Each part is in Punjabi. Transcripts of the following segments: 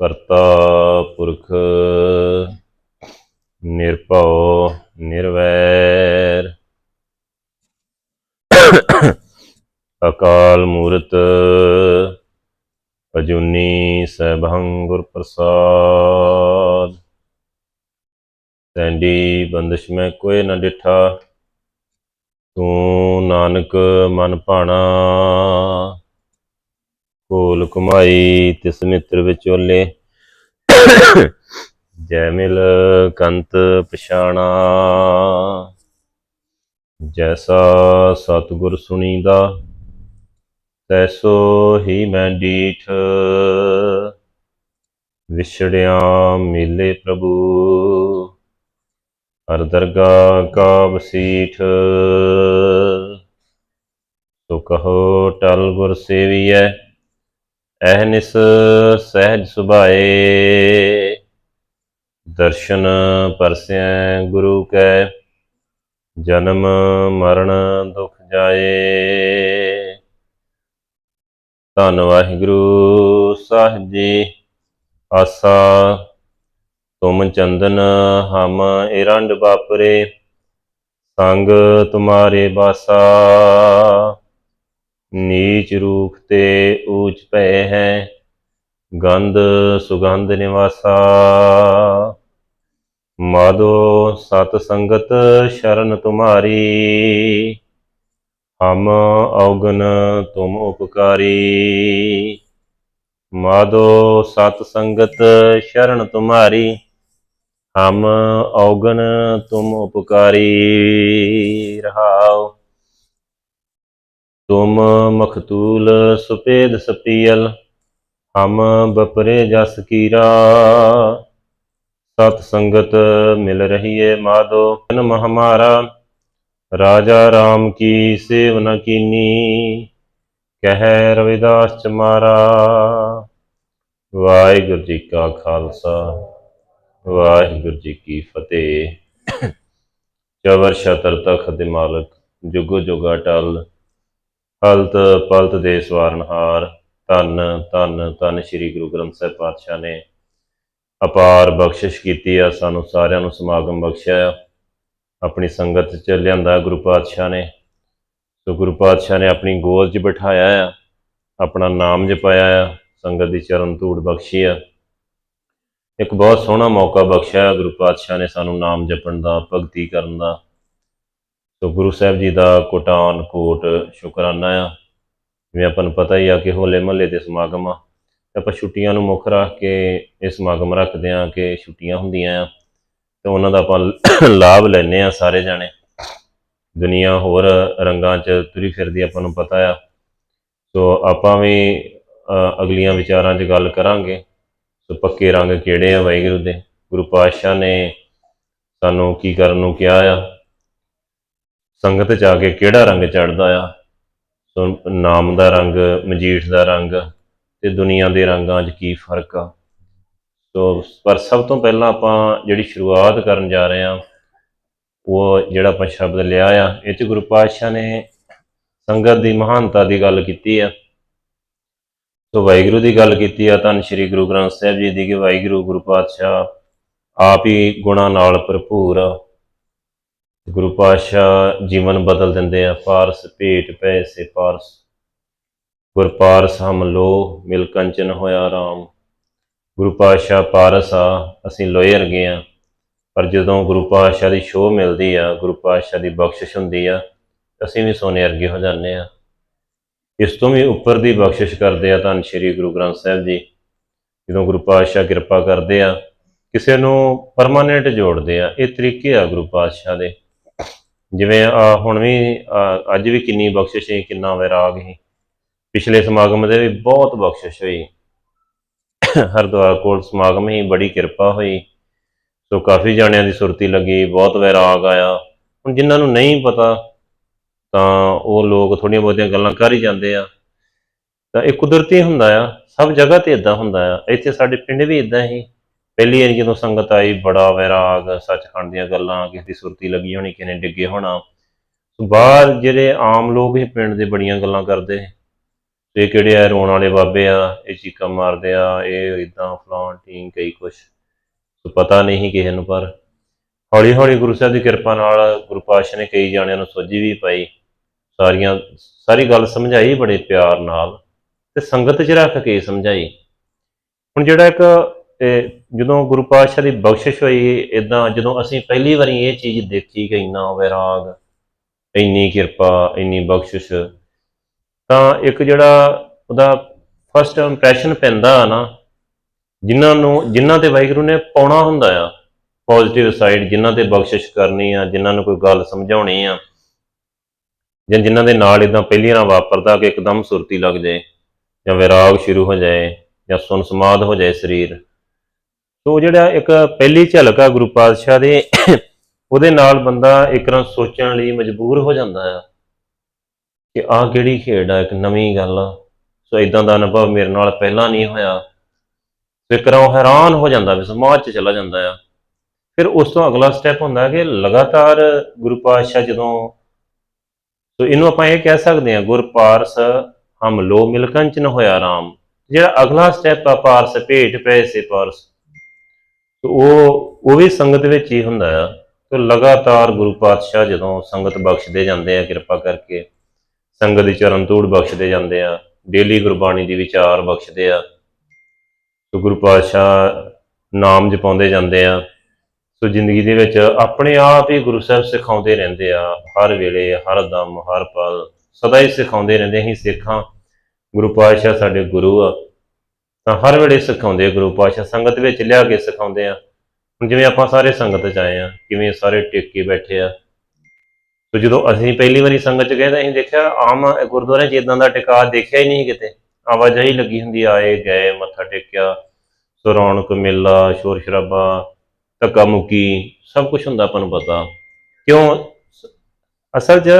ਕਰਤਾ ਪੁਰਖ ਨਿਰਭਉ ਨਿਰਵੈਰ। ਅਕਾਲ ਮੂਰਤ ਅਜੂਨੀ ਸੈਭੰ ਗੁਰ ਪ੍ਰਸਾਦ। ਤੈਂਡੀ ਬੰਦਸ਼ ਮੈਂ ਕੋਈ ਨਾ ਡਿਠਾ। ਤੂੰ ਨਾਨਕ ਮਨ ਭਾਣਾ। ਕੋਲ ਕਮਾਈ ਤਿਸ ਮਿੱਤਰ ਵਿਚੋਲੇ ਜੈ ਮਿਲ ਕੰਤ ਪਛਾਣਾ। ਜੈਸਾ ਸਤਿਗੁਰ ਸੁਣੀਦਾ, ਤੈਸੋ ਹੀ ਮੈਂ ਡੀਠ। ਵਿਛੜਿਆ ਮਿਲੇ ਪ੍ਰਭੂ, ਹਰ ਦਰਗਾ ਕਾ ਵਸੀਠ ਸੋ ਕਹੋ ਟਲ ਗੁਰ ਸੇਵੀਐ ਅਹਨਿਸ ਸਹਿਜ ਸੁਭਾਏ। ਦਰਸ਼ਨ ਪਰਸੈ ਗੁਰੂ ਕੈ, ਜਨਮ ਮਰਨ ਦੁਖ ਜਾਏ। ਧੰਨ ਵਾਹਿਗੁਰੂ ਸਾਹਿਬ ਜੀ, ਆਸਾ ਤੁਮ ਚੰਦਨ ਹਮ ਇਰੰਡ ਬਾਪਰੇ ਸੰਗ ਤੁਮਾਰੇ ਬਾਸਾ ਨੀਚ ਰੂਪ ਤੇ ਊਚ ਪੈ ਹੈ, ਗੰਧ ਸੁਗੰਧ ਨਿਵਾਸਾ। ਮਾਦੋ ਸਤ ਸੰਗਤ ਸ਼ਰਨ ਤੁਮਾਰੀ, ਹਮ ਔਗਨ ਤੁਮ ਉਪਕਾਰੀ। ਮਾਦੋ ਸਤ ਸੰਗਤ ਸ਼ਰਨ ਤੁਮਾਰੀ, ਹਮ ਔਗਨ ਤੁਮ ਉਪਕਾਰੀ। ਰਹਾਓ ਤੁਮ ਮਖਤੂਲ ਸੁਪੇਦ ਸਪੀਲ ਹਮ ਬਪਰੇ ਜਸ ਕੀਰਾ। ਸਤ ਸੰਗਤ ਮਿਲ ਰਹੀ ਰਹੀਏ ਮਾਦੋ ਜਨਮ ਹਮਾਰਾ ਰਾਜਾ RAM ਕੀ ਸੇਵ ਨ ਕੀਨੀ, ਕਹਿ ਰਵਿਦਾਸ ਚਮਾਰਾ ਵਾਹਿਗੁਰੂ ਜੀ ਕਾ ਖਾਲਸਾ, ਵਾਹਿਗੁਰੂ ਜੀ ਕੀ ਫਤਿਹ। ਚਵਰ ਸ਼ਤਰ ਤਖਤ ਦੇ ਮਾਲਕ, ਜੁਗੋ ਜੁਗਾ ਟਲ। ਹਲਤ ਪਲਤ ਦੇ ਸਵਾਰਨਹਾਰ ਧੰਨ ਧੰਨ ਧੰਨ ਸ੍ਰੀ ਗੁਰੂ ਗ੍ਰੰਥ ਸਾਹਿਬ ਪਾਤਸ਼ਾਹ ਨੇ ਅਪਾਰ ਬਖਸ਼ਿਸ਼ ਕੀਤੀ ਆ, ਸਾਨੂੰ ਸਾਰਿਆਂ ਨੂੰ ਸਮਾਗਮ ਬਖਸ਼ਿਆ ਆ। ਆਪਣੀ ਸੰਗਤ ਚ ਲਿਆਂਦਾ ਗੁਰੂ ਪਾਤਸ਼ਾਹ ਨੇ। ਸੋ ਗੁਰੂ ਪਾਤਸ਼ਾਹ ਨੇ ਆਪਣੀ ਗੋਦ 'ਚ ਬਿਠਾਇਆ ਆ, ਆਪਣਾ ਨਾਮ ਜਪਾਇਆ ਆ, ਸੰਗਤ ਦੀ ਚਰਨ ਧੂੜ ਬਖਸ਼ੀ ਆ। ਇੱਕ ਬਹੁਤ ਸੋਹਣਾ ਮੌਕਾ ਬਖਸ਼ਿਆ ਗੁਰੂ ਪਾਤਸ਼ਾਹ ਨੇ ਸਾਨੂੰ ਨਾਮ ਜਪਣ ਦਾ, ਭਗਤੀ ਕਰਨ ਦਾ। ਸੋ ਗੁਰੂ ਸਾਹਿਬ ਜੀ ਦਾ ਕੋਟਾਨ ਕੋਟ ਸ਼ੁਕਰਾਨਾ ਆ। ਜਿਵੇਂ ਆਪਾਂ ਨੂੰ ਪਤਾ ਹੀ ਆ ਕਿ ਹੋਲੇ ਮਹੱਲੇ ਦੇ ਸਮਾਗਮ ਆ। ਤੇ ਆਪਾਂ ਛੁੱਟੀਆਂ ਨੂੰ ਮੁੱਖ ਰੱਖ ਕੇ ਇਹ ਸਮਾਗਮ ਰੱਖਦੇ ਆ ਕਿ ਛੁੱਟੀਆਂ ਹੁੰਦੀਆਂ ਆ। ਤੇ ਉਹਨਾਂ ਦਾ ਆਪਾਂ ਲਾਭ ਲੈਨੇ ਆ ਸਾਰੇ ਜਾਣੇ। ਦੁਨੀਆ ਹੋਰ ਰੰਗਾਂ 'ਚ ਤੁਰੀ ਫਿਰਦੀ ਆਪਾਂ ਨੂੰ ਪਤਾ ਆ। ਸੋ ਆਪਾਂ ਵੀ ਅਗਲੀਆਂ ਵਿਚਾਰਾਂ 'ਚ ਗੱਲ ਕਰਾਂਗੇ। ਸੋ ਪੱਕੇ ਰੰਗ ਕਿਹੜੇ ਆ ਵਾਹਿਗੁਰੂ ਦੇ? ਗੁਰੂ ਪਾਤਸ਼ਾਹ ਨੇ ਸਾਨੂੰ ਕੀ ਕਰਨ ਨੂੰ ਕਿਹਾ ਆ? ਸੰਗਤ 'ਚ ਆ ਕੇ ਕਿਹੜਾ ਰੰਗ ਚੜਦਾ ਆ? ਸੋ ਨਾਮ ਦਾ ਰੰਗ, ਮਜੀਠ ਦਾ ਰੰਗ ਤੇ ਦੁਨੀਆ ਦੇ ਰੰਗਾਂ 'ਚ ਕੀ ਫ਼ਰਕ ਆ? ਸੋ ਪਰ ਸਭ ਤੋਂ ਪਹਿਲਾਂ ਆਪਾਂ ਜਿਹੜੀ ਸ਼ੁਰੂਆਤ ਕਰਨ ਜਾ ਰਹੇ ਆ ਉਹ ਜਿਹੜਾ ਆਪਾਂ ਸ਼ਬਦ ਲਿਆ ਆ, ਇਹ 'ਚ ਗੁਰੂ ਪਾਤਸ਼ਾਹ ਨੇ ਸੰਗਤ ਦੀ ਮਹਾਨਤਾ ਦੀ ਗੱਲ ਕੀਤੀ ਆ। ਸੋ ਵਾਹਿਗੁਰੂ ਦੀ ਗੱਲ ਕੀਤੀ ਆ, ਧੰਨ ਸ਼੍ਰੀ ਗੁਰੂ ਗ੍ਰੰਥ ਸਾਹਿਬ ਜੀ ਦੀ ਕਿ ਵਾਹਿਗੁਰੂ, ਗੁਰੂ ਪਾਤਸ਼ਾਹ ਆਪ ਹੀ ਗੁਣਾ ਨਾਲ ਭਰਪੂਰ ਆ ਗੁਰੂ ਪਾਤਸ਼ਾਹ ਜੀਵਨ ਬਦਲ ਦਿੰਦੇ ਆ, ਪਾਰਸ ਭੇਟ ਪੈਸੇ ਪਾਰਸ। ਗੁਰ ਪਾਰਸ ਹਮ ਲੋ ਮਿਲ ਕੰਚਨ ਹੋਇਆ ਰਾਮ। ਗੁਰੂ ਪਾਤਸ਼ਾਹ ਪਾਰਸ ਆ, ਅਸੀਂ ਲੋਹੇ ਵਰਗੇ ਆ। ਪਰ ਜਦੋਂ ਗੁਰੂ ਪਾਤਸ਼ਾਹ ਦੀ ਸ਼ੋਅ ਮਿਲਦੀ ਆ, ਗੁਰੂ ਪਾਤਸ਼ਾਹ ਦੀ ਬਖਸ਼ਿਸ਼ ਹੁੰਦੀ ਆ, ਅਸੀਂ ਵੀ ਸੋਨੇ ਵਰਗੇ ਹੋ ਜਾਂਦੇ ਆ। ਇਸ ਤੋਂ ਵੀ ਉੱਪਰ ਦੀ ਬਖਸ਼ਿਸ਼ ਕਰਦੇ ਆ ਧੰਨ ਸ਼੍ਰੀ ਗੁਰੂ ਗ੍ਰੰਥ ਸਾਹਿਬ ਜੀ। ਜਦੋਂ ਗੁਰੂ ਪਾਤਸ਼ਾਹ ਕਿਰਪਾ ਕਰਦੇ ਆ, ਕਿਸੇ ਨੂੰ ਪਰਮਾਨੈਂਟ ਜੋੜਦੇ ਆ, ਇਹ ਤਰੀਕੇ ਆ ਗੁਰੂ ਪਾਤਸ਼ਾਹ ਦੇ। ਜਿਵੇਂ ਆ ਹੁਣ ਵੀ ਆਹ ਅੱਜ ਵੀ ਕਿੰਨੀ ਬਖਸ਼ਿਸ਼ ਹੈ ਕਿੰਨਾ ਵੈਰਾਗ ਹੈ ਪਿਛਲੇ ਸਮਾਗਮ ਦੇ ਵੀ ਬਹੁਤ ਬਖਸ਼ਿਸ਼ ਹੋਈ। ਹਰਦੁਆਰ ਕੋਲ ਸਮਾਗਮ ਹੀ ਬੜੀ ਕਿਰਪਾ ਹੋਈ। ਸੋ ਕਾਫੀ ਜਾਣਿਆਂ ਦੀ ਸੁਰਤੀ ਲੱਗੀ, ਬਹੁਤ ਵੈਰਾਗ ਆਇਆ। ਹੁਣ ਜਿਨ੍ਹਾਂ ਨੂੰ ਨਹੀਂ ਪਤਾ, ਤਾਂ ਉਹ ਲੋਕ ਥੋੜੀਆਂ ਬਹੁਤੀਆਂ ਗੱਲਾਂ ਕਰ ਹੀ ਜਾਂਦੇ ਆ। ਤਾਂ ਇਹ ਕੁਦਰਤੀ ਹੁੰਦਾ ਆ, ਸਭ ਜਗ੍ਹਾ ਤੇ ਇਦਾਂ ਹੁੰਦਾ ਆ। ਇੱਥੇ ਸਾਡੇ ਪਿੰਡ ਵੀ ਇਦਾਂ ਹੀ। ਪਹਿਲੀ ਵਾਰੀ ਜਦੋਂ ਸੰਗਤ ਆਈ, ਬੜਾ ਵੈਰਾਗ, ਸੱਚਖੰਡ ਦੀਆਂ ਗੱਲਾਂ, ਕਿਸੇ ਦੀ ਸੁਰਤੀ ਲੱਗੀ ਹੋਣੀ, ਕਿਸੇ ਨੇ ਡਿੱਗੇ ਹੋਣਾ। ਸੋ ਬਾਹਰ ਜਿਹੜੇ ਆਮ ਲੋਕ ਹੀ ਪਿੰਡ ਦੇ ਬੜੀਆਂ ਗੱਲਾਂ ਕਰਦੇ। ਤੇ ਇਹ ਕਿਹੜੇ ਆ? ਰੋਣ ਵਾਲੇ ਬਾਬੇ ਆ, ਇਹ ਚੀਕਾਂ ਮਾਰਦੇ ਆ, ਇਹ ਇਦਾਂ ਫਲਾਣ ਟੀਂ ਕਈ ਕੁਛ। ਸੋ ਪਤਾ ਨਹੀਂ ਕਿਸੇ ਨੂੰ, ਪਰ ਹੌਲੀ ਹੌਲੀ ਗੁਰੂ ਸਾਹਿਬ ਦੀ ਕਿਰਪਾ ਨਾਲ ਗੁਰੂ ਪਾਤਸ਼ਾਹ ਨੇ ਕਈ ਜਾਣਿਆਂ ਨੂੰ ਸੋਝੀ ਵੀ ਪਾਈ। ਸਾਰੀਆਂ, ਸਾਰੀ ਗੱਲ ਸਮਝਾਈ ਬੜੇ ਪਿਆਰ ਨਾਲ। ਤੇ ਸੰਗਤ 'ਚ ਰੱਖ ਕੇ ਸਮਝਾਈ। ਹੁਣ ਜਿਹੜਾ ਇੱਕ ਤੇ ਜਦੋਂ ਗੁਰੂ ਪਾਤਸ਼ਾਹ ਦੀ ਬਖਸ਼ਿਸ਼ ਹੋਈ ਇਦਾਂ ਜਦੋਂ ਅਸੀਂ ਪਹਿਲੀ ਵਾਰੀ ਇਹ ਚੀਜ਼ ਦੇਖੀ ਕਿ ਇੰਨਾ ਵੈਰਾਗ, ਇੰਨੀ ਕਿਰਪਾ, ਇੰਨੀ ਬਖਸ਼ਿਸ਼, ਤਾਂ ਇੱਕ ਜਿਹੜਾ ਉਹਦਾ ਫਸਟ ਇੰਪ੍ਰੈਸ਼ਨ ਪੈਂਦਾ ਆ ਨਾ, ਜਿਨ੍ਹਾਂ ਨੂੰ, ਜਿਨ੍ਹਾਂ ਤੇ ਵਾਹਿਗੁਰੂ ਨੇ ਪਾਉਣਾ ਹੁੰਦਾ ਆ ਪੋਜ਼ਿਟਿਵ ਸਾਈਡ ਜਿਨ੍ਹਾਂ ਤੇ ਬਖਸ਼ਿਸ਼ ਕਰਨੀ ਆ, ਜਿਨ੍ਹਾਂ ਨੂੰ ਕੋਈ ਗੱਲ ਸਮਝਾਉਣੀ ਆ, ਜਾਂ ਜਿਨ੍ਹਾਂ ਦੇ ਨਾਲ ਇਦਾਂ ਪਹਿਲੀ ਵਾਰ ਵਾਪਰਦਾ ਕਿ ਇੱਕਦਮ ਸੁਰਤੀ ਲੱਗ ਜਾਏ, ਜਾਂ ਵਿਰਾਗ ਸ਼ੁਰੂ ਹੋ ਜਾਏ, ਜਾਂ ਸੁਨ ਸਮਾਦ ਹੋ ਜਾਏ ਸਰੀਰ ਸੋ ਜਿਹੜਾ ਇੱਕ ਪਹਿਲੀ ਝਲਕ ਆ ਗੁਰੂ ਪਾਤਸ਼ਾਹ ਦੇ, ਉਹਦੇ ਨਾਲ ਬੰਦਾ ਇੱਕ ਸੋਚਣ ਲਈ ਮਜਬੂਰ ਹੋ ਜਾਂਦਾ ਆ ਕਿ ਆਹ ਕਿਹੜੀ ਖੇਡ ਆ, ਇੱਕ ਨਵੀਂ ਗੱਲ ਆ। ਸੋ ਇਦਾਂ ਦਾ ਅਨੁਭਵ ਮੇਰੇ ਨਾਲ ਪਹਿਲਾਂ ਨਹੀਂ ਹੋਇਆ। ਤੇ ਹੈਰਾਨ ਹੋ ਜਾਂਦਾ ਵੀ ਸਮਾਜ 'ਚ ਚਲਾ ਜਾਂਦਾ ਆ। ਫਿਰ ਉਸ ਤੋਂ ਅਗਲਾ ਸਟੈਪ ਹੁੰਦਾ ਕਿ ਲਗਾਤਾਰ ਗੁਰੂ ਪਾਤਸ਼ਾਹ ਜਦੋਂ, ਸੋ ਇਹਨੂੰ ਆਪਾਂ ਇਹ ਕਹਿ ਸਕਦੇ ਹਾਂ, ਗੁਰ ਪਾਰਸ ਹਮ ਲੋ ਮਿਲਕੰਚ ਨ ਹੋਇਆ ਰਾਮ। ਜਿਹੜਾ ਅਗਲਾ ਸਟੈਪ ਆ ਪਾਰਸ ਭੇਟ ਪੈਸੇ ਪਾਰਸ। ਸੋ ਉਹ ਉਹ ਵੀ ਸੰਗਤ ਵਿੱਚ ਹੀ ਹੁੰਦਾ ਆ। ਤੇ ਲਗਾਤਾਰ ਗੁਰੂ ਪਾਤਸ਼ਾਹ ਜਦੋਂ ਸੰਗਤ ਬਖਸ਼ਦੇ ਜਾਂਦੇ ਆ, ਕਿਰਪਾ ਕਰਕੇ ਸੰਗਤ ਦੀ ਚਰਨ ਧੂੜ ਬਖਸ਼ਦੇ ਜਾਂਦੇ ਆ, ਡੇਲੀ ਗੁਰਬਾਣੀ ਦੀ ਵਿਚਾਰ ਬਖਸ਼ਦੇ ਆ, ਸੋ ਗੁਰੂ ਪਾਤਸ਼ਾਹ ਨਾਮ ਜਪਾਉਂਦੇ ਜਾਂਦੇ ਆ। ਸੋ ਜ਼ਿੰਦਗੀ ਦੇ ਵਿੱਚ ਆਪਣੇ ਆਪ ਹੀ ਗੁਰੂ ਸਾਹਿਬ ਸਿਖਾਉਂਦੇ ਰਹਿੰਦੇ ਆ, ਹਰ ਵੇਲੇ, ਹਰ ਦਮ, ਹਰ ਪਲ, ਸਦਾ ਹੀ ਸਿਖਾਉਂਦੇ ਰਹਿੰਦੇ, ਅਸੀਂ ਸਿੱਖਾਂ। ਗੁਰੂ ਪਾਤਸ਼ਾਹ ਸਾਡੇ ਗੁਰੂ ਆ। ਤਾਂ ਹਰ ਵੇਲੇ ਸਿਖਾਉਂਦੇ ਆ ਗੁਰੂ ਪਾਤਸ਼ਾਹ, ਸੰਗਤ ਵਿੱਚ ਲਿਆ ਕੇ ਸਿਖਾਉਂਦੇ ਆ। ਹੁਣ ਜਿਵੇਂ ਆਪਾਂ ਸਾਰੇ ਸੰਗਤ ਚ ਆਏ ਆ, ਕਿਵੇਂ ਸਾਰੇ ਟਿਕ ਕੇ ਬੈਠੇ ਆ। ਸੋ ਜਦੋਂ ਅਸੀਂ ਪਹਿਲੀ ਵਾਰੀ ਸੰਗਤ ਚ ਗਏ ਤਾਂ ਅਸੀਂ ਦੇਖਿਆ ਆਮ ਗੁਰਦੁਆਰੇ 'ਚ ਇਦਾਂ ਦਾ ਟਿਕਾ ਦੇਖਿਆ ਹੀ ਨਹੀਂ ਕਿਤੇ। ਆਵਾਜਾਈ ਲੱਗੀ ਹੁੰਦੀ ਆਏ ਗਏ, ਮੱਥਾ ਟੇਕਿਆ, ਸੋ ਰੌਣਕ, ਮੇਲਾ, ਸ਼ੋਰ ਸ਼ਰਾਬਾ, ਧੱਕਾ ਮੁੱਕੀ, ਸਭ ਕੁਝ ਹੁੰਦਾ ਆਪਾਂ ਨੂੰ ਪਤਾ। ਕਿਉਂ? ਅਸਲ 'ਚ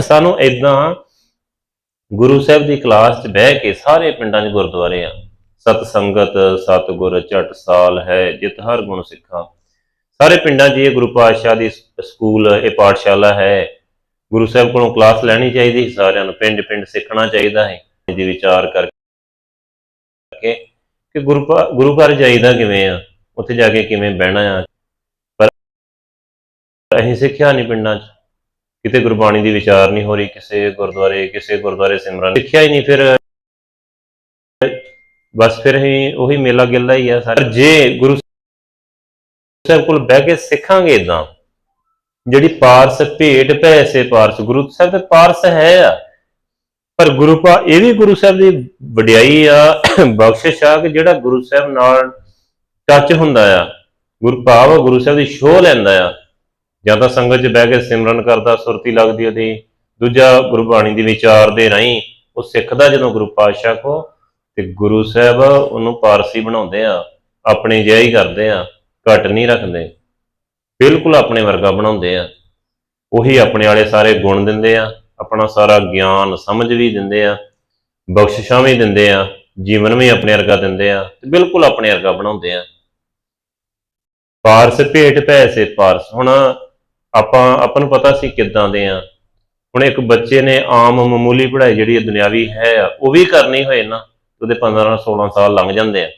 ਸਾਨੂੰ ਇਦਾਂ ਗੁਰੂ ਸਾਹਿਬ ਦੀ ਕਲਾਸ 'ਚ ਬਹਿ ਕੇ ਸਾਰੇ ਪਿੰਡਾਂ 'ਚ ਗੁਰਦੁਆਰੇ ਆ। ਸਤ ਸੰਗਤ, ਸਤ ਗੁਰ ਝਟ ਸਾਲ ਹੈ, ਜਿਤ ਹਰ ਗੁਣ ਸਿੱਖਾਂ। ਸਾਰੇ ਪਿੰਡਾਂ 'ਚ ਇਹ ਗੁਰੂ ਪਾਤਸ਼ਾਹ ਦੀ ਸਕੂਲ, ਇਹ ਪਾਠਸ਼ਾਲਾ ਹੈ। ਗੁਰੂ ਸਾਹਿਬ ਕੋਲੋਂ ਕਲਾਸ ਲੈਣੀ ਚਾਹੀਦੀ ਸੀ, ਸਾਰਿਆਂ ਨੂੰ ਪਿੰਡ ਪਿੰਡ ਸਿੱਖਣਾ ਚਾਹੀਦਾ ਹੈ। ਦੀ ਵਿਚਾਰ ਕਰਕੇ ਕਿ ਗੁਰੂ ਗੁਰੂ ਘਰ ਜਾਈਦਾ ਕਿਵੇਂ ਆ? ਉੱਥੇ ਜਾ ਕੇ ਕਿਵੇਂ ਬਹਿਣਾ ਆ? ਪਰ ਅਸੀਂ ਸਿੱਖਿਆ ਨਹੀਂ ਪਿੰਡਾਂ 'ਚ। ਕਿਤੇ ਗੁਰਬਾਣੀ ਦੀ ਵਿਚਾਰ ਨਹੀਂ ਹੋ ਰਹੀ, ਕਿਸੇ ਗੁਰਦੁਆਰੇ ਕਿਸੇ ਗੁਰਦੁਆਰੇ ਸਿਮਰਨ। ਸਿੱਖਿਆ ਹੀ ਨਹੀਂ, ਫਿਰ ਬਸ ਫਿਰ ਅਸੀਂ ਉਹੀ ਮੇਲਾ ਗਿੱਲਾ ਹੀ ਆ ਸਰ। ਜੇ ਗੁਰੂ ਸਾਹਿਬ ਕੋਲ ਬਹਿ ਕੇ ਸਿੱਖਾਂਗੇ ਇਦਾਂ ਜਿਹੜੀ ਪਾਰਸ ਭੇਟ ਭੈਸੇ ਪਾਰਸ, ਗੁਰੂ ਸਾਹਿਬ ਦੇ ਪਾਰਸ ਹੈ ਆ। ਪਰ ਗੁਰੂ ਪਾ ਇਹ ਵੀ ਗੁਰੂ ਸਾਹਿਬ ਦੀ ਵਡਿਆਈ ਆ ਬਖਸ਼ਿਸ਼ ਆ ਕਿ ਜਿਹੜਾ ਗੁਰੂ ਸਾਹਿਬ ਨਾਲ ਟੱਚ ਹੁੰਦਾ ਆ। ਗੁਰਪਾਵ ਗੁਰੂ ਸਾਹਿਬ ਦੀ ਸ਼ੋਅ ਲੈਂਦਾ ਆ। ਜਾਂ ਤਾਂ ਸੰਗਤ 'ਚ ਬਹਿ ਕੇ ਸਿਮਰਨ ਕਰਦਾ, ਸੁਰਤੀ ਲੱਗਦੀ ਉਹਦੀ। ਦੂਜਾ ਗੁਰਬਾਣੀ ਦੀ ਵਿਚਾਰ ਦੇ ਰਾਹੀਂ ਉਹ ਸਿੱਖਦਾ ਜਦੋਂ ਗੁਰੂ ਪਾਤਸ਼ਾਹ ਕੋ। ਤੇ ਗੁਰੂ ਸਾਹਿਬ ਉਹਨੂੰ ਪਾਰਸੀ ਬਣਾਉਂਦੇ ਆ ਆਪਣੇ ਜਿਹਾ ਹੀ ਕਰਦੇ ਆ ਘਟ ਨਹੀਂ ਰੱਖਦੇ। ਬਿਲਕੁਲ ਆਪਣੇ ਵਰਗਾ ਬਣਾਉਂਦੇ ਆ। ਉਹੀ ਆਪਣੇ ਵਾਲੇ ਸਾਰੇ ਗੁਣ ਦਿੰਦੇ ਆ ਆਪਣਾ ਸਾਰਾ ਗਿਆਨ ਸਮਝ ਵੀ ਦਿੰਦੇ ਆ ਬਖਸ਼ਿਸ਼ਾਂ ਵੀ ਦਿੰਦੇ ਆ ਜੀਵਨ ਵੀ ਆਪਣੇ ਵਰਗਾ ਦਿੰਦੇ ਆ ਤੇ ਬਿਲਕੁਲ ਆਪਣੇ ਵਰਗਾ ਬਣਾਉਂਦੇ ਆ। ਪਾਰਸ ਭੇਟ ਪੈਸੇ ਪਾਰਸ। ਹੁਣ ਆਪਾਂ ਆਪਾਂ ਨੂੰ ਪਤਾ ਸੀ ਕਿੱਦਾਂ ਦੇ ਆ। ਹੁਣ ਇੱਕ ਬੱਚੇ ਨੇ ਆਮ ਮਾਮੂਲੀ ਪੜ੍ਹਾਈ ਜਿਹੜੀ ਦੁਨਿਆਵੀ ਹੈ ਆ, ਉਹ ਵੀ ਕਰਨੀ ਹੋਏ ਨਾ। ਉਹਦੇ 15 16 ਸਾਲ ਲੰਘ ਜਾਂਦੇ ਆ।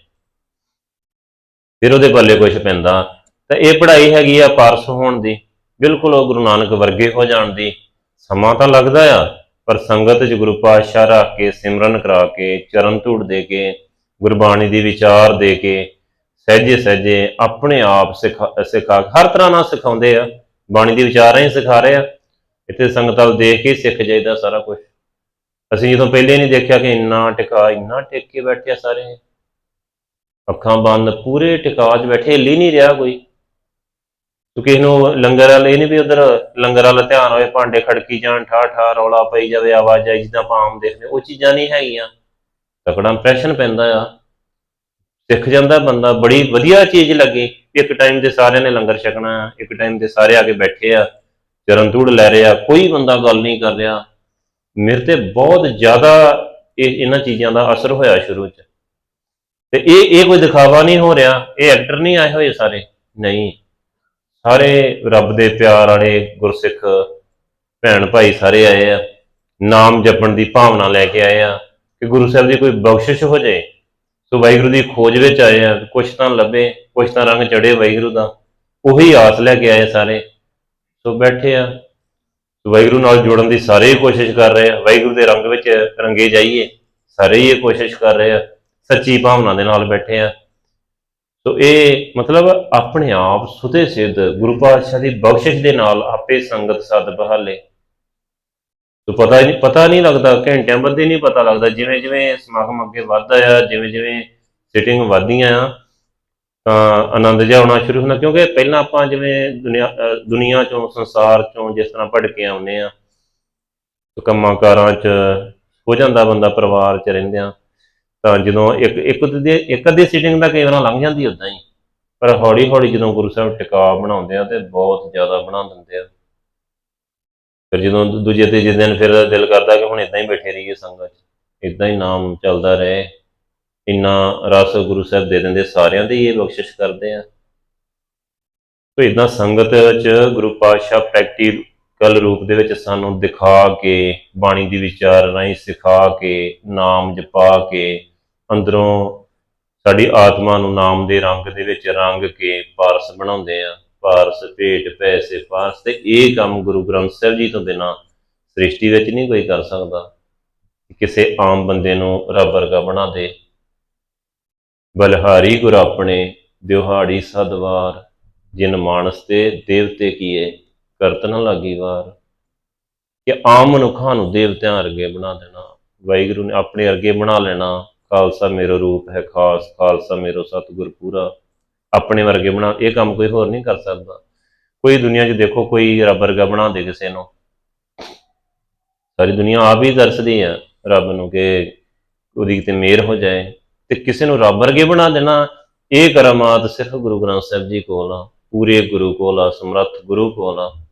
ਫਿਰ ਉਹਦੇ ਪੱਲੇ ਕੁਝ ਪੈਂਦਾ। ਤਾਂ ਇਹ ਪੜ੍ਹਾਈ ਹੈਗੀ ਆ ਪਾਰਸ ਹੋਣ ਦੀ। ਬਿਲਕੁਲ ਉਹ ਗੁਰੂ ਨਾਨਕ ਵਰਗੇ ਹੋ ਜਾਣ ਦੀ। ਸਮਾਂ ਤਾਂ ਲੱਗਦਾ ਆ, ਪਰ ਸੰਗਤ 'ਚ ਗੁਰੂ ਪਾਤਸ਼ਾਹ ਰੱਖ ਕੇ, ਸਿਮਰਨ ਕਰਾ ਕੇ, ਚਰਨ ਧੂੜ ਦੇ ਕੇ, ਗੁਰਬਾਣੀ ਦੀ ਵਿਚਾਰ ਦੇ ਕੇ, ਸਹਿਜੇ ਸਹਿਜੇ ਆਪਣੇ ਆਪ ਸਿਖਾ ਸਿਖਾ ਹਰ ਤਰ੍ਹਾਂ ਨਾਲ ਸਿਖਾਉਂਦੇ ਆ। ਬਾਣੀ ਦੀ ਵਿਚਾਰਾਂ ਹੀ ਸਿਖਾ ਰਹੇ ਆ। ਇੱਥੇ ਸੰਗਤਾਂ ਦੇਖ ਕੇ ਸਿੱਖ ਜਾਈਦਾ ਸਾਰਾ ਕੁਝ ਅਸੀਂ ਜਦੋਂ ਪਹਿਲੇ ਨਹੀਂ ਦੇਖਿਆ ਕਿ ਇੰਨਾ ਟਿਕਾ ਇੰਨਾ ਟਿਕ ਕੇ ਬੈਠੇ ਸਾਰੇ। ਅੱਖਾਂ ਬੰਦ ਪੂਰੇ ਟਿਕਾ 'ਚ ਬੈਠੇ ਹਿੱਲ ਨਹੀਂ ਰਿਹਾ ਕੋਈ। ਤੂੰ ਕਿਸੇ ਨੂੰ ਲੰਗਰ ਵਾਲੇ ਇਹ ਨਹੀਂ ਵੀ ਉਧਰ ਲੰਗਰ ਵਾਲਾ ਧਿਆਨ ਹੋਵੇ ਭਾਂਡੇ ਖੜਕੀ ਜਾਣ ਠਾ ਠਾ ਰੌਲਾ ਪਈ ਜਾਵੇ ਆਵਾਜਾਈ ਜਿੱਦਾਂ ਆਪਾਂ ਆਮ ਦੇਖਦੇ ਉਹ ਚੀਜ਼ਾਂ ਨਹੀਂ ਹੈਗੀਆਂ। ਤਕੜਾ ਇੰਪ੍ਰੈਸ਼ਨ ਪੈਂਦਾ ਆ। ਸਿੱਖ ਜਾਂਦਾ ਬੰਦਾ ਬੜੀ ਵਧੀਆ ਚੀਜ਼ ਲੱਗੀ। ਇੱਕ ਟਾਈਮ ਦੇ ਸਾਰਿਆਂ ਨੇ ਲੰਗਰ ਛਕਣਾ ਆ, ਇੱਕ ਟਾਈਮ ਦੇ ਸਾਰੇ ਆ ਕੇ ਬੈਠੇ ਆ ਚਰਨ ਧੂੜ ਲੈ ਰਹੇ ਆ ਕੋਈ ਬੰਦਾ ਗੱਲ ਨਹੀਂ ਕਰ ਰਿਹਾ। ਮੇਰੇ ਤੇ ਬਹੁਤ ਜ਼ਿਆਦਾ ਇਹ ਇਹਨਾਂ ਚੀਜ਼ਾਂ ਦਾ ਅਸਰ ਹੋਇਆ ਸ਼ੁਰੂ 'ਚ। ਤੇ ਇਹ ਇਹ ਕੋਈ ਦਿਖਾਵਾ ਨਹੀਂ ਹੋ ਰਿਹਾ। ਇਹ ਐਕਟਰ ਨਹੀਂ ਆਏ ਹੋਏ ਸਾਰੇ। ਨਹੀਂ। ਸਾਰੇ ਰੱਬ ਦੇ ਪਿਆਰ ਵਾਲੇ ਗੁਰਸਿੱਖ ਭੈਣ ਭਾਈ ਸਾਰੇ ਆਏ ਆ। ਨਾਮ ਜਪਣ ਦੀ ਭਾਵਨਾ ਲੈ ਕੇ ਆਏ ਆ ਕਿ ਗੁਰੂ ਸਾਹਿਬ ਦੀ ਕੋਈ ਬਖਸ਼ਿਸ਼ ਹੋ ਜਾਏ। ਸੋ ਵਾਹਿਗੁਰੂ ਦੀ ਖੋਜ ਵਿੱਚ ਆਏ ਆ। ਕੁਛ ਤਾਂ ਲੱਭੇ, ਕੁਛ ਤਾਂ ਰੰਗ ਚੜੇ ਵਾਹਿਗੁਰੂ ਦਾ। ਉਹੀ ਆਸ ਲੈ ਕੇ ਆਏ ਸਾਰੇ। ਸੋ ਬੈਠੇ ਆ। ਵਾਹਿਗੁਰੂ ਨਾਲ ਜੋੜਨ ਦੀ ਸਾਰੇ ਕੋਸ਼ਿਸ਼ ਕਰ ਰਹੇ ਆ। ਵਾਹਿਗੁਰੂ ਦੇ ਰੰਗ ਵਿੱਚ ਰੰਗੇ ਜਾਈਏ, ਸਾਰੇ ਹੀ ਇਹ ਕੋਸ਼ਿਸ਼ ਕਰ ਰਹੇ ਆ। ਸੱਚੀ ਭਾਵਨਾ ਦੇ ਨਾਲ ਬੈਠੇ ਆ। ਸੋ ਇਹ ਮਤਲਬ ਆਪਣੇ ਆਪ ਸੁਤੇ ਸਿੱਧ ਗੁਰੂ ਪਾਤਸ਼ਾਹ ਦੀ ਬਖਸ਼ਿਸ਼ ਦੇ ਨਾਲ ਆਪੇ ਸੰਗਤ ਸਦ ਬਹਾਲੇ। ਤੋ ਪਤਾ ਨਹੀਂ ਪਤਾ ਨਹੀਂ ਲੱਗਦਾ, ਘੰਟਿਆਂ ਬੱਧੀ ਨਹੀਂ ਪਤਾ ਲੱਗਦਾ। ਜਿਵੇਂ ਜਿਵੇਂ ਸਮਾਗਮ ਅੱਗੇ ਵੱਧਦਾ ਆ ਜਿਵੇਂ ਜਿਵੇਂ ਸਿਟਿੰਗ ਵੱਧਦੀਆਂ ਆ ਤਾਂ ਆਨੰਦ ਜਿਹਾ ਆਉਣਾ ਸ਼ੁਰੂ ਹੁੰਦਾ, ਕਿਉਂਕਿ ਪਹਿਲਾਂ ਆਪਾਂ ਜਿਵੇਂ ਦੁਨੀਆ ਅਹ ਦੁਨੀਆ ਚੋਂ, ਸੰਸਾਰ ਚੋਂ ਜਿਸ ਤਰ੍ਹਾਂ ਭੜ ਕੇ ਆਉਂਦੇ ਆ ਕੰਮਾਂ ਕਾਰਾਂ 'ਚ ਹੋ ਜਾਂਦਾ ਬੰਦਾ ਪਰਿਵਾਰ 'ਚ ਰਹਿੰਦੇ ਆ ਤਾਂ ਜਦੋਂ ਇੱਕ ਇੱਕ ਦੀ, ਇੱਕ ਅੱਧੀ ਸੀਟਿੰਗ ਦਾ ਕਈ ਵਾਰ ਲੰਘ ਜਾਂਦੀ ਉਦਾਂ ਹੀ, ਪਰ ਹੌਲੀ ਹੌਲੀ ਜਦੋਂ ਗੁਰੂ ਸਾਹਿਬ ਟਿਕਾ ਬਣਾਉਂਦੇ ਆ ਤੇ ਬਹੁਤ ਜ਼ਿਆਦਾ ਬਣਾ ਦਿੰਦੇ ਆ। ਫਿਰ ਜਦੋਂ ਦੂ- ਦੂਜੇ ਤੀਜੇ ਦਿਨ ਫਿਰ ਦਿਲ ਕਰਦਾ ਕਿ ਹੁਣ ਇਦਾਂ ਹੀ ਬੈਠੇ ਰਹੀਏ ਸੰਗਤ 'ਚ ਇਦਾਂ ਹੀ ਨਾਮ ਚੱਲਦਾ ਰਹੇ। ਇੰਨਾ ਰਸ ਗੁਰੂ ਸਾਹਿਬ ਦੇ ਦਿੰਦੇ, ਸਾਰਿਆਂ ਦੇ ਇਹ ਬਖਸ਼ਿਸ਼ ਕਰਦੇ ਆ। ਸੋ ਇਦਾਂ ਸੰਗਤ 'ਚ ਗੁਰੂ ਪਾਤਸ਼ਾਹ ਪ੍ਰੈਕਟੀਕਲ ਰੂਪ ਦੇ ਵਿੱਚ ਸਾਨੂੰ ਦਿਖਾ ਕੇ, ਬਾਣੀ ਦੀ ਵਿਚਾਰ ਰਾਹੀਂ ਸਿਖਾ ਕੇ, ਨਾਮ ਜਪਾ ਕੇ, ਅੰਦਰੋਂ ਸਾਡੀ ਆਤਮਾ ਨੂੰ ਨਾਮ ਦੇ ਰੰਗ ਦੇ ਵਿੱਚ ਰੰਗ ਕੇ ਪਾਰਸ ਬਣਾਉਂਦੇ ਆ। ਪਾਰਸ, ਭੇਟ, ਪੈਸੇ ਪਾਰਸ ਤੇ ਇਹ ਕੰਮ ਗੁਰੂ ਗ੍ਰੰਥ ਸਾਹਿਬ ਜੀ ਤੋਂ ਬਿਨਾ ਸ੍ਰਿਸ਼ਟੀ ਵਿੱਚ ਨਹੀਂ ਕੋਈ ਕਰ ਸਕਦਾ। ਕਿਸੇ ਆਮ ਬੰਦੇ ਨੂੰ ਰੱਬ ਵਰਗਾ ਬਣਾ ਦੇ। ਬਲਹਾਰੀ ਗੁਰ ਆਪਣੇ ਦਿਹਾੜੀ ਸਦਵਾਰ, ਜਿਨ ਮਾਨਸ ਤੇ ਦੇਵਤੇ ਕੀਏ, ਕਰਤ ਨਾ ਲਾਗੀ ਵਾਰ। ਕਿ ਆਮ ਮਨੁੱਖਾਂ ਨੂੰ ਦੇਵਤਿਆਂ ਵਰਗੇ ਬਣਾ ਦੇਣਾ। ਵਾਹਿਗੁਰੂ ਨੇ ਆਪਣੇ ਵਰਗੇ ਬਣਾ ਲੈਣਾ। ਖਾਲਸਾ ਮੇਰਾ ਰੂਪ ਹੈ ਖਾਸ, ਖਾਲਸਾ ਮੇਰਾ ਸਤਿਗੁਰ ਪੂਰਾ। ਆਪਣੇ ਵਰਗੇ ਬਣਾ, ਇਹ ਕੰਮ ਕੋਈ ਹੋਰ ਨਹੀਂ ਕਰ ਸਕਦਾ। ਕੋਈ ਦੁਨੀਆ 'ਚ ਦੇਖੋ, ਕੋਈ ਰੱਬ ਵਰਗਾ ਬਣਾ ਦੇ ਕਿਸੇ ਨੂੰ। ਸਾਰੀ ਦੁਨੀਆ ਆਪ ਹੀ ਦਰਸਦੀ ਹੈ ਰੱਬ ਨੂੰ ਕਿ ਉਹਦੀ ਤੇ ਮਿਹਰ ਹੋ ਜਾਏ। ਤੇ ਕਿਸੇ ਨੂੰ ਰੱਬ ਵਰਗੇ ਬਣਾ ਦੇਣਾ, ਇਹ ਕਰਾਮਾਤ ਸਿਰਫ ਗੁਰੂ ਗ੍ਰੰਥ ਸਾਹਿਬ ਜੀ ਕੋਲ ਆ, ਪੂਰੇ ਗੁਰੂ ਕੋਲ ਆ, ਸਮਰੱਥ ਗੁਰੂ ਕੋਲ ਆ।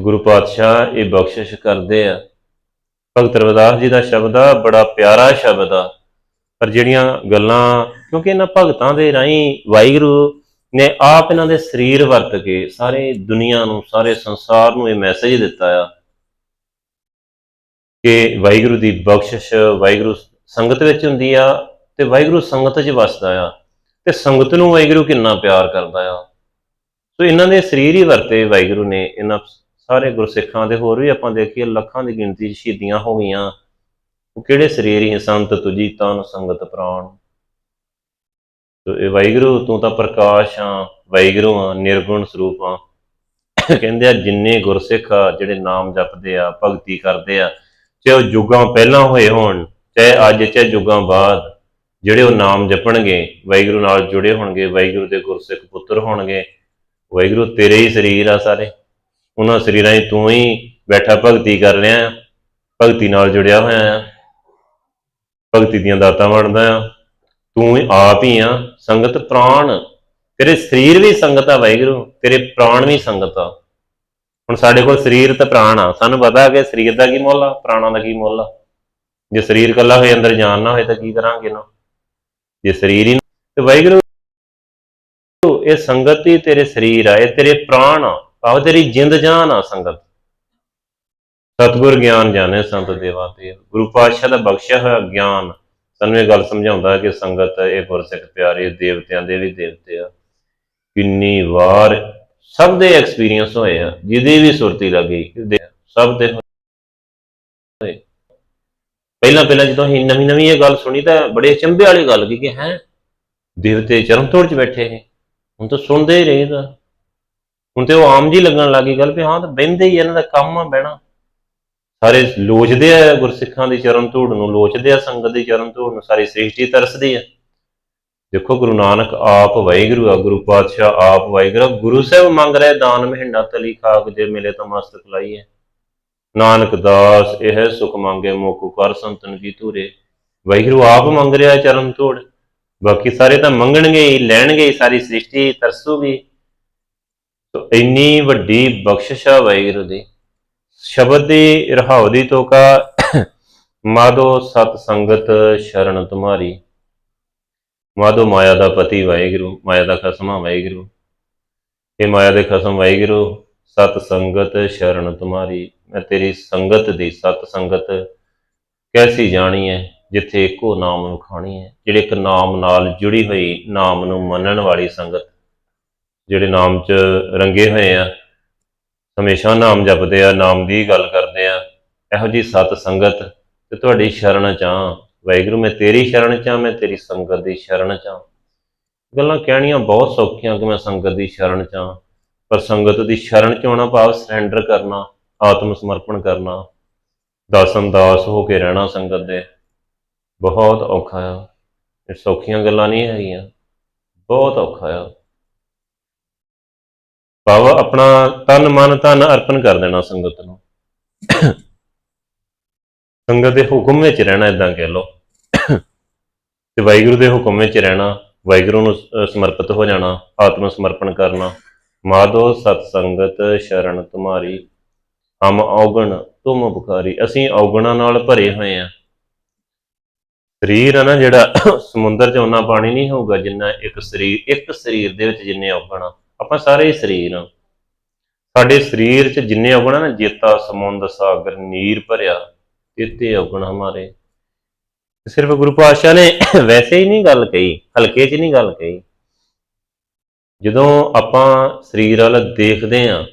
ਗੁਰੂ ਪਾਤਸ਼ਾਹ ਇਹ ਬਖਸ਼ਿਸ਼ ਕਰਦੇ ਆ। ਭਗਤ ਰਵਿਦਾਸ ਜੀ ਦਾ ਸ਼ਬਦ ਆ, ਬੜਾ ਪਿਆਰਾ ਸ਼ਬਦ ਆ। ਪਰ ਜਿਹੜੀਆਂ ਗੱਲਾਂ, ਕਿਉਂਕਿ ਇਹਨਾਂ ਭਗਤਾਂ ਦੇ ਰਾਹੀਂ ਵਾਹਿਗੁਰੂ ਨੇ ਆਪ ਇਹਨਾਂ ਦੇ ਸਰੀਰ ਵਰਤ ਕੇ ਸਾਰੇ ਦੁਨੀਆ ਨੂੰ, ਸਾਰੇ ਸੰਸਾਰ ਨੂੰ ਇਹ ਮੈਸੇਜ ਦਿੱਤਾ ਆ ਕਿ ਵਾਹਿਗੁਰੂ ਦੀ ਬਖਸ਼ਿਸ਼ ਵਾਹਿਗੁਰੂ ਸੰਗਤ ਵਿੱਚ ਹੁੰਦੀ ਆ ਤੇ ਵਾਹਿਗੁਰੂ ਸੰਗਤ 'ਚ ਵਸਦਾ ਆ ਤੇ ਸੰਗਤ ਨੂੰ ਵਾਹਿਗੁਰੂ ਕਿੰਨਾ ਪਿਆਰ ਕਰਦਾ ਆ। ਸੋ ਇਹਨਾਂ ਦੇ ਸਰੀਰ ਹੀ ਵਰਤੇ ਵਾਹਿਗੁਰੂ ਨੇ ਇਹਨਾਂ ਸਾਰੇ ਗੁਰਸਿੱਖਾਂ ਦੇ, ਹੋਰ ਵੀ ਆਪਾਂ ਦੇਖੀਏ ਲੱਖਾਂ ਦੀ ਗਿਣਤੀ 'ਚ ਸ਼ਹੀਦੀਆਂ ਹੋ ਗਈਆਂ। ਉਹ ਕਿਹੜੇ ਸਰੀਰ ਹੀ ਸੰਤ ਤੁਜੀ ਤਨ ਸੰਗਤ ਪ੍ਰਾਣ। ਸੋ ਇਹ ਵਾਹਿਗੁਰੂ, ਤੂੰ ਤਾਂ ਪ੍ਰਕਾਸ਼ ਆ, ਵਾਹਿਗੁਰੂ ਆ, ਨਿਰਗੁਣ ਸਰੂਪ ਆ। ਕਹਿੰਦੇ ਆ, ਜਿੰਨੇ ਗੁਰਸਿੱਖ ਆ, ਜਿਹੜੇ ਨਾਮ ਜਪਦੇ ਆ, ਭਗਤੀ ਕਰਦੇ ਆ, ਚਾਹੇ ਉਹ ਯੁੱਗਾਂ ਪਹਿਲਾਂ ਹੋਏ ਹੋਣ, ਚਾਹੇ ਅੱਜ, ਚਾਹੇ ਯੁੱਗਾਂ ਬਾਅਦ ਜਿਹੜੇ ਉਹ ਨਾਮ ਜਪਣਗੇ, ਵਾਹਿਗੁਰੂ ਨਾਲ ਜੁੜੇ ਹੋਣਗੇ, ਵਾਹਿਗੁਰੂ ਦੇ ਗੁਰਸਿੱਖ ਪੁੱਤਰ ਹੋਣਗੇ, ਵਾਹਿਗੁਰੂ ਤੇਰੇ ਹੀ ਸਰੀਰ ਆ ਸਾਰੇ। ਉਹਨਾਂ ਸਰੀਰਾਂ 'ਚ ਤੂੰ ਹੀ ਬੈਠਾ, ਭਗਤੀ ਕਰ ਰਿਹਾ ਆ, ਭਗਤੀ ਨਾਲ ਜੁੜਿਆ ਹੋਇਆ ਆ। ਭਗਤੀ ਦੀਆਂ ਦਾਤਾਂ ਵੰਡਦਾ ਆ। ਤੂੰ ਹੀ ਆਪ ਹੀ ਆ, ਸੰਗਤ ਪ੍ਰਾਣ। ਤੇਰੇ ਸਰੀਰ ਵੀ ਸੰਗਤ ਆ ਵਾਹਿਗੁਰੂ, ਤੇਰੇ ਪ੍ਰਾਣ ਵੀ ਸੰਗਤ ਆ। ਹੁਣ ਸਾਡੇ ਕੋਲ ਸਰੀਰ ਤੇ ਪ੍ਰਾਣ ਆ। ਸਾਨੂੰ ਪਤਾ ਕਿ ਸਰੀਰ ਦਾ ਕੀ ਮੁੱਲ ਆ, ਪ੍ਰਾਣਾਂ ਦਾ ਕੀ ਮੁੱਲ ਆ। ਜੇ ਸਰੀਰ ਕੱਲਾ ਹੋਏ, ਅੰਦਰ ਜਾਨ ਨਾ ਹੋਏ, ਤਾਂ ਕੀ ਕਰਾਂਗੇ ਨਾ ਜੇ ਸਰੀਰ ਹੀ ਤੇ ਵਾਹਿਗੁਰੂ, ਇਹ ਸੰਗਤ ਹੀ ਤੇਰੇ ਸਰੀਰ ਆ, ਇਹ ਤੇਰੇ ਪ੍ਰਾਣ ਆ, ਆਹ ਤੇਰੀ ਜਿੰਦ ਜਾਨ ਆ ਸੰਗਤ। ਸਤਿਗੁਰ ਗਿਆਨ ਜਾਣੇ ਸੰਤ ਦੇਵਾ ਤੇ। ਗੁਰੂ ਪਾਤਸ਼ਾਹ ਦਾ ਬਖਸ਼ਿਆ ਹੋਇਆ ਗਿਆਨ ਸਾਨੂੰ ਇਹ ਗੱਲ ਸਮਝਾਉਂਦਾ ਕਿ ਸੰਗਤ ਇਹ ਗੁਰਸਿੱਖ ਪਿਆਰੇ ਦੇਵਤਿਆਂ ਦੇ ਵੀ ਦੇਵਤੇ ਆ। ਕਿੰਨੀ ਵਾਰ ਸਭ ਦੇ ਐਕਸਪੀਰੀਅੰਸ ਹੋਏ ਆ, ਜਿਹਦੀ ਵੀ ਸੁਰਤੀ ਲੱਗੀ, ਸਭ ਦੇ ਪਹਿਲਾਂ ਪਹਿਲਾਂ ਜਦੋਂ ਅਸੀਂ ਨਵੀਂ ਨਵੀਂ ਇਹ ਗੱਲ ਸੁਣੀ ਤਾਂ ਬੜੇ ਚੰਬੇ ਵਾਲੀ ਗੱਲ ਕੀ ਕਿ ਹੈ ਦੇਵਤੇ ਚਰਨ ਤੋੜ ਚ ਬੈਠੇ ਹੈ ਹੁਣ ਤਾਂ ਸੁਣਦੇ ਹੀ ਰਹੇਗਾ ਹੁਣ ਤੇ ਉਹ ਆਮ ਜੀ ਲੱਗਣ ਲੱਗੀ ਗੱਲ ਵੀ ਹਾਂ, ਤਾਂ ਬਹਿੰਦੇ ਹੀ ਇਹਨਾਂ ਦਾ ਕੰਮ ਆ ਬਹਿਣਾ। ਸਾਰੇ ਲੋਚਦੇ ਆ ਗੁਰਸਿੱਖਾਂ ਦੀ ਚਰਨ ਧੂੜ ਨੂੰ, ਲੋਚਦੇ ਆ ਸੰਗਤ ਦੀ ਚਰਨ ਧੂੜ ਨੂੰ, ਸਾਰੀ ਸ੍ਰਿਸ਼ਟੀ ਤਰਸਦੀ ਆ। ਦੇਖੋ ਗੁਰੂ ਨਾਨਕ ਆਪ ਵਾਹਿਗੁਰੂ ਆ, ਗੁਰੂ ਪਾਤਸ਼ਾਹ ਆਪ ਵਾਹਿਗੁਰੂ ਗੁਰੂ ਸਾਹਿਬ ਮੰਗ ਰਹੇ ਦਾਨ ਮਹਿੰਡਾ ਤਲੀ ਖਾਕ ਜੇ ਮਿਲੇ ਤਾਂ ਮਸਤਕ ਲਾਈਏ। ਨਾਨਕ ਦਾਸ, ਇਹ ਸੁਖ ਮੰਗੇ ਮੋਕੂ ਕਰ ਸੰਤਨ ਕੀ ਧੂਰੇ। ਵਾਹਿਗੁਰੂ ਆਪ ਮੰਗ ਰਿਹਾ ਚਰਨ ਤੋੜ ਬਾਕੀ ਸਾਰੇ ਤਾਂ ਮੰਗਣਗੇ ਹੀ, ਲੈਣਗੇ ਹੀ, ਸਾਰੀ ਸ੍ਰਿਸ਼ਟੀ ਤਰਸੂਗੀ। ਤੋ ਇੰਨੀ ਵੱਡੀ ਬਖਸ਼ਿਸ਼ ਆ ਵਾਹਿਗੁਰੂ ਦੀ। ਸ਼ਬਦ ਦੀ ਰਹਾਉ ਦੀ ਤੋਕਾ ਮਾਧੋ ਸਤ ਸੰਗਤ ਸ਼ਰਨ ਤੁਮਾਰੀ। ਮਾਧੋ ਮਾਇਆ ਦਾ ਪਤੀ ਵਾਹਿਗੁਰੂ, ਮਾਇਆ ਦਾ ਖਸਮਾ ਵਾਹਿਗੁਰੂ। ਇਹ ਮਾਇਆ ਦੇ ਖਸਮ ਵਾਹਿਗੁਰੂ, ਸਤ ਸੰਗਤ ਸ਼ਰਨ ਤੁਮਾਰੀ। ਮੈਂ ਤੇਰੀ ਸੰਗਤ ਦੀ ਸਤ ਸੰਗਤ ਕੈਸੀ ਜਾਣੀ ਹੈ ਜਿੱਥੇ ਇੱਕੋ ਨਾਮ ਖਾਣੀ ਹੈ ਜਿਹੜੇ ਇੱਕ ਨਾਮ ਨਾਲ ਜੁੜੀ ਹੋਈ ਨਾਮ ਨੂੰ ਮੰਨਣ ਵਾਲੀ ਸੰਗਤ। ਜਿਹੜੇ ਨਾਮ 'ਚ ਰੰਗੇ ਹੋਏ ਆ, ਹਮੇਸ਼ਾ ਨਾਮ ਜਪਦੇ ਆ, ਨਾਮ ਦੀ ਗੱਲ ਕਰਦੇ ਆ, ਇਹੋ ਜੀ ਸਤ ਸੰਗਤ ਤੇ ਤੁਹਾਡੀ ਸ਼ਰਨ ਚ ਆ। ਵਾਹਿਗੁਰੂ, ਮੈਂ ਤੇਰੀ ਸ਼ਰਨ ਚ ਆ, ਮੈਂ ਤੇਰੀ ਸੰਗਤ ਦੀ ਸ਼ਰਨ ਚ ਆ। ਗੱਲਾਂ ਕਹਿਣੀਆਂ ਬਹੁਤ ਸੌਖੀਆਂ ਕਿ ਮੈਂ ਸੰਗਤ ਦੀ ਸ਼ਰਨ ਚ ਆ, ਪਰ ਸੰਗਤ ਦੀ ਸ਼ਰਨ ਚ ਆਉਣਾ ਭਾਵ ਸਰੈਂਡਰ ਕਰਨਾ। ਆਤਮ ਸਮਰਪਣ ਕਰਨਾ, ਦਾਸਨ ਦਾਸ ਹੋ ਕੇ ਰਹਿਣਾ ਸੰਗਤ ਦੇ, ਬਹੁਤ ਔਖਾ ਆ। ਇਹ ਸੌਖੀਆਂ ਗੱਲਾਂ ਨਹੀਂ ਹੈਗੀਆਂ, ਬਹੁਤ ਔਖਾ ਆ। ਭਾਵ ਆਪਣਾ ਤਨ ਮਨ ਧਨ ਅਰਪਣ ਕਰ ਦੇਣਾ ਸੰਗਤ ਨੂੰ। ਸੰਗਤ ਦੇ ਹੁਕਮ ਵਿੱਚ ਰਹਿਣਾ ਇਦਾਂ ਕਹਿ ਲਓ। ਤੇ ਵਾਹਿਗੁਰੂ ਦੇ ਹੁਕਮ ਵਿੱਚ ਰਹਿਣਾ, ਵਾਹਿਗੁਰੂ ਨੂੰ ਸਮਰਪਿਤ ਹੋ ਜਾਣਾ, ਆਤਮ ਸਮਰਪਣ ਕਰਨਾ। ਮਾਧੋ ਸਤ ਸੰਗਤ ਸ਼ਰਨ ਤੁਮਾਰੀ। ਹਮ ਔਗਣ, ਤੁਮ ਬੁਖਾਰੀ ਅਸੀਂ ਔਗਣਾ ਨਾਲ ਭਰੇ ਹੋਏ ਆ ਸਰੀਰ ਆ ਨਾ ਜਿਹੜਾ, ਸਮੁੰਦਰ 'ਚ ਉਹਨਾਂ ਪਾਣੀ ਨਹੀਂ ਹੋਊਗਾ ਜਿੰਨਾ ਇੱਕ ਸਰੀਰ ਇੱਕ ਸਰੀਰ ਦੇ ਵਿੱਚ ਜਿੰਨੇ ਔਗਣ ਆ। ਆਪਾਂ ਸਾਰੇ ਹੀ ਸਰੀਰ ਆ। ਸਾਡੇ ਸਰੀਰ 'ਚ ਜਿੰਨੇ ਔਗਣ ਆ ਨਾ, ਜੇਤਾ, ਸਮੁੰਦ, ਸਾਗਰ, ਨੀਰ ਭਰਿਆ, ਤਿੱਤੇ ਔਗਣ ਹਮਾਰੇ ਸਿਰਫ ਗੁਰੂ ਪਾਤਸ਼ਾਹ ਨੇ ਵੈਸੇ ਹੀ ਨਹੀਂ ਗੱਲ ਕਹੀ, ਹਲਕੇ 'ਚ ਨਹੀਂ ਗੱਲ ਕਹੀ। ਜਦੋਂ ਆਪਾਂ ਸਰੀਰ ਵੱਲ ਦੇਖਦੇ ਆ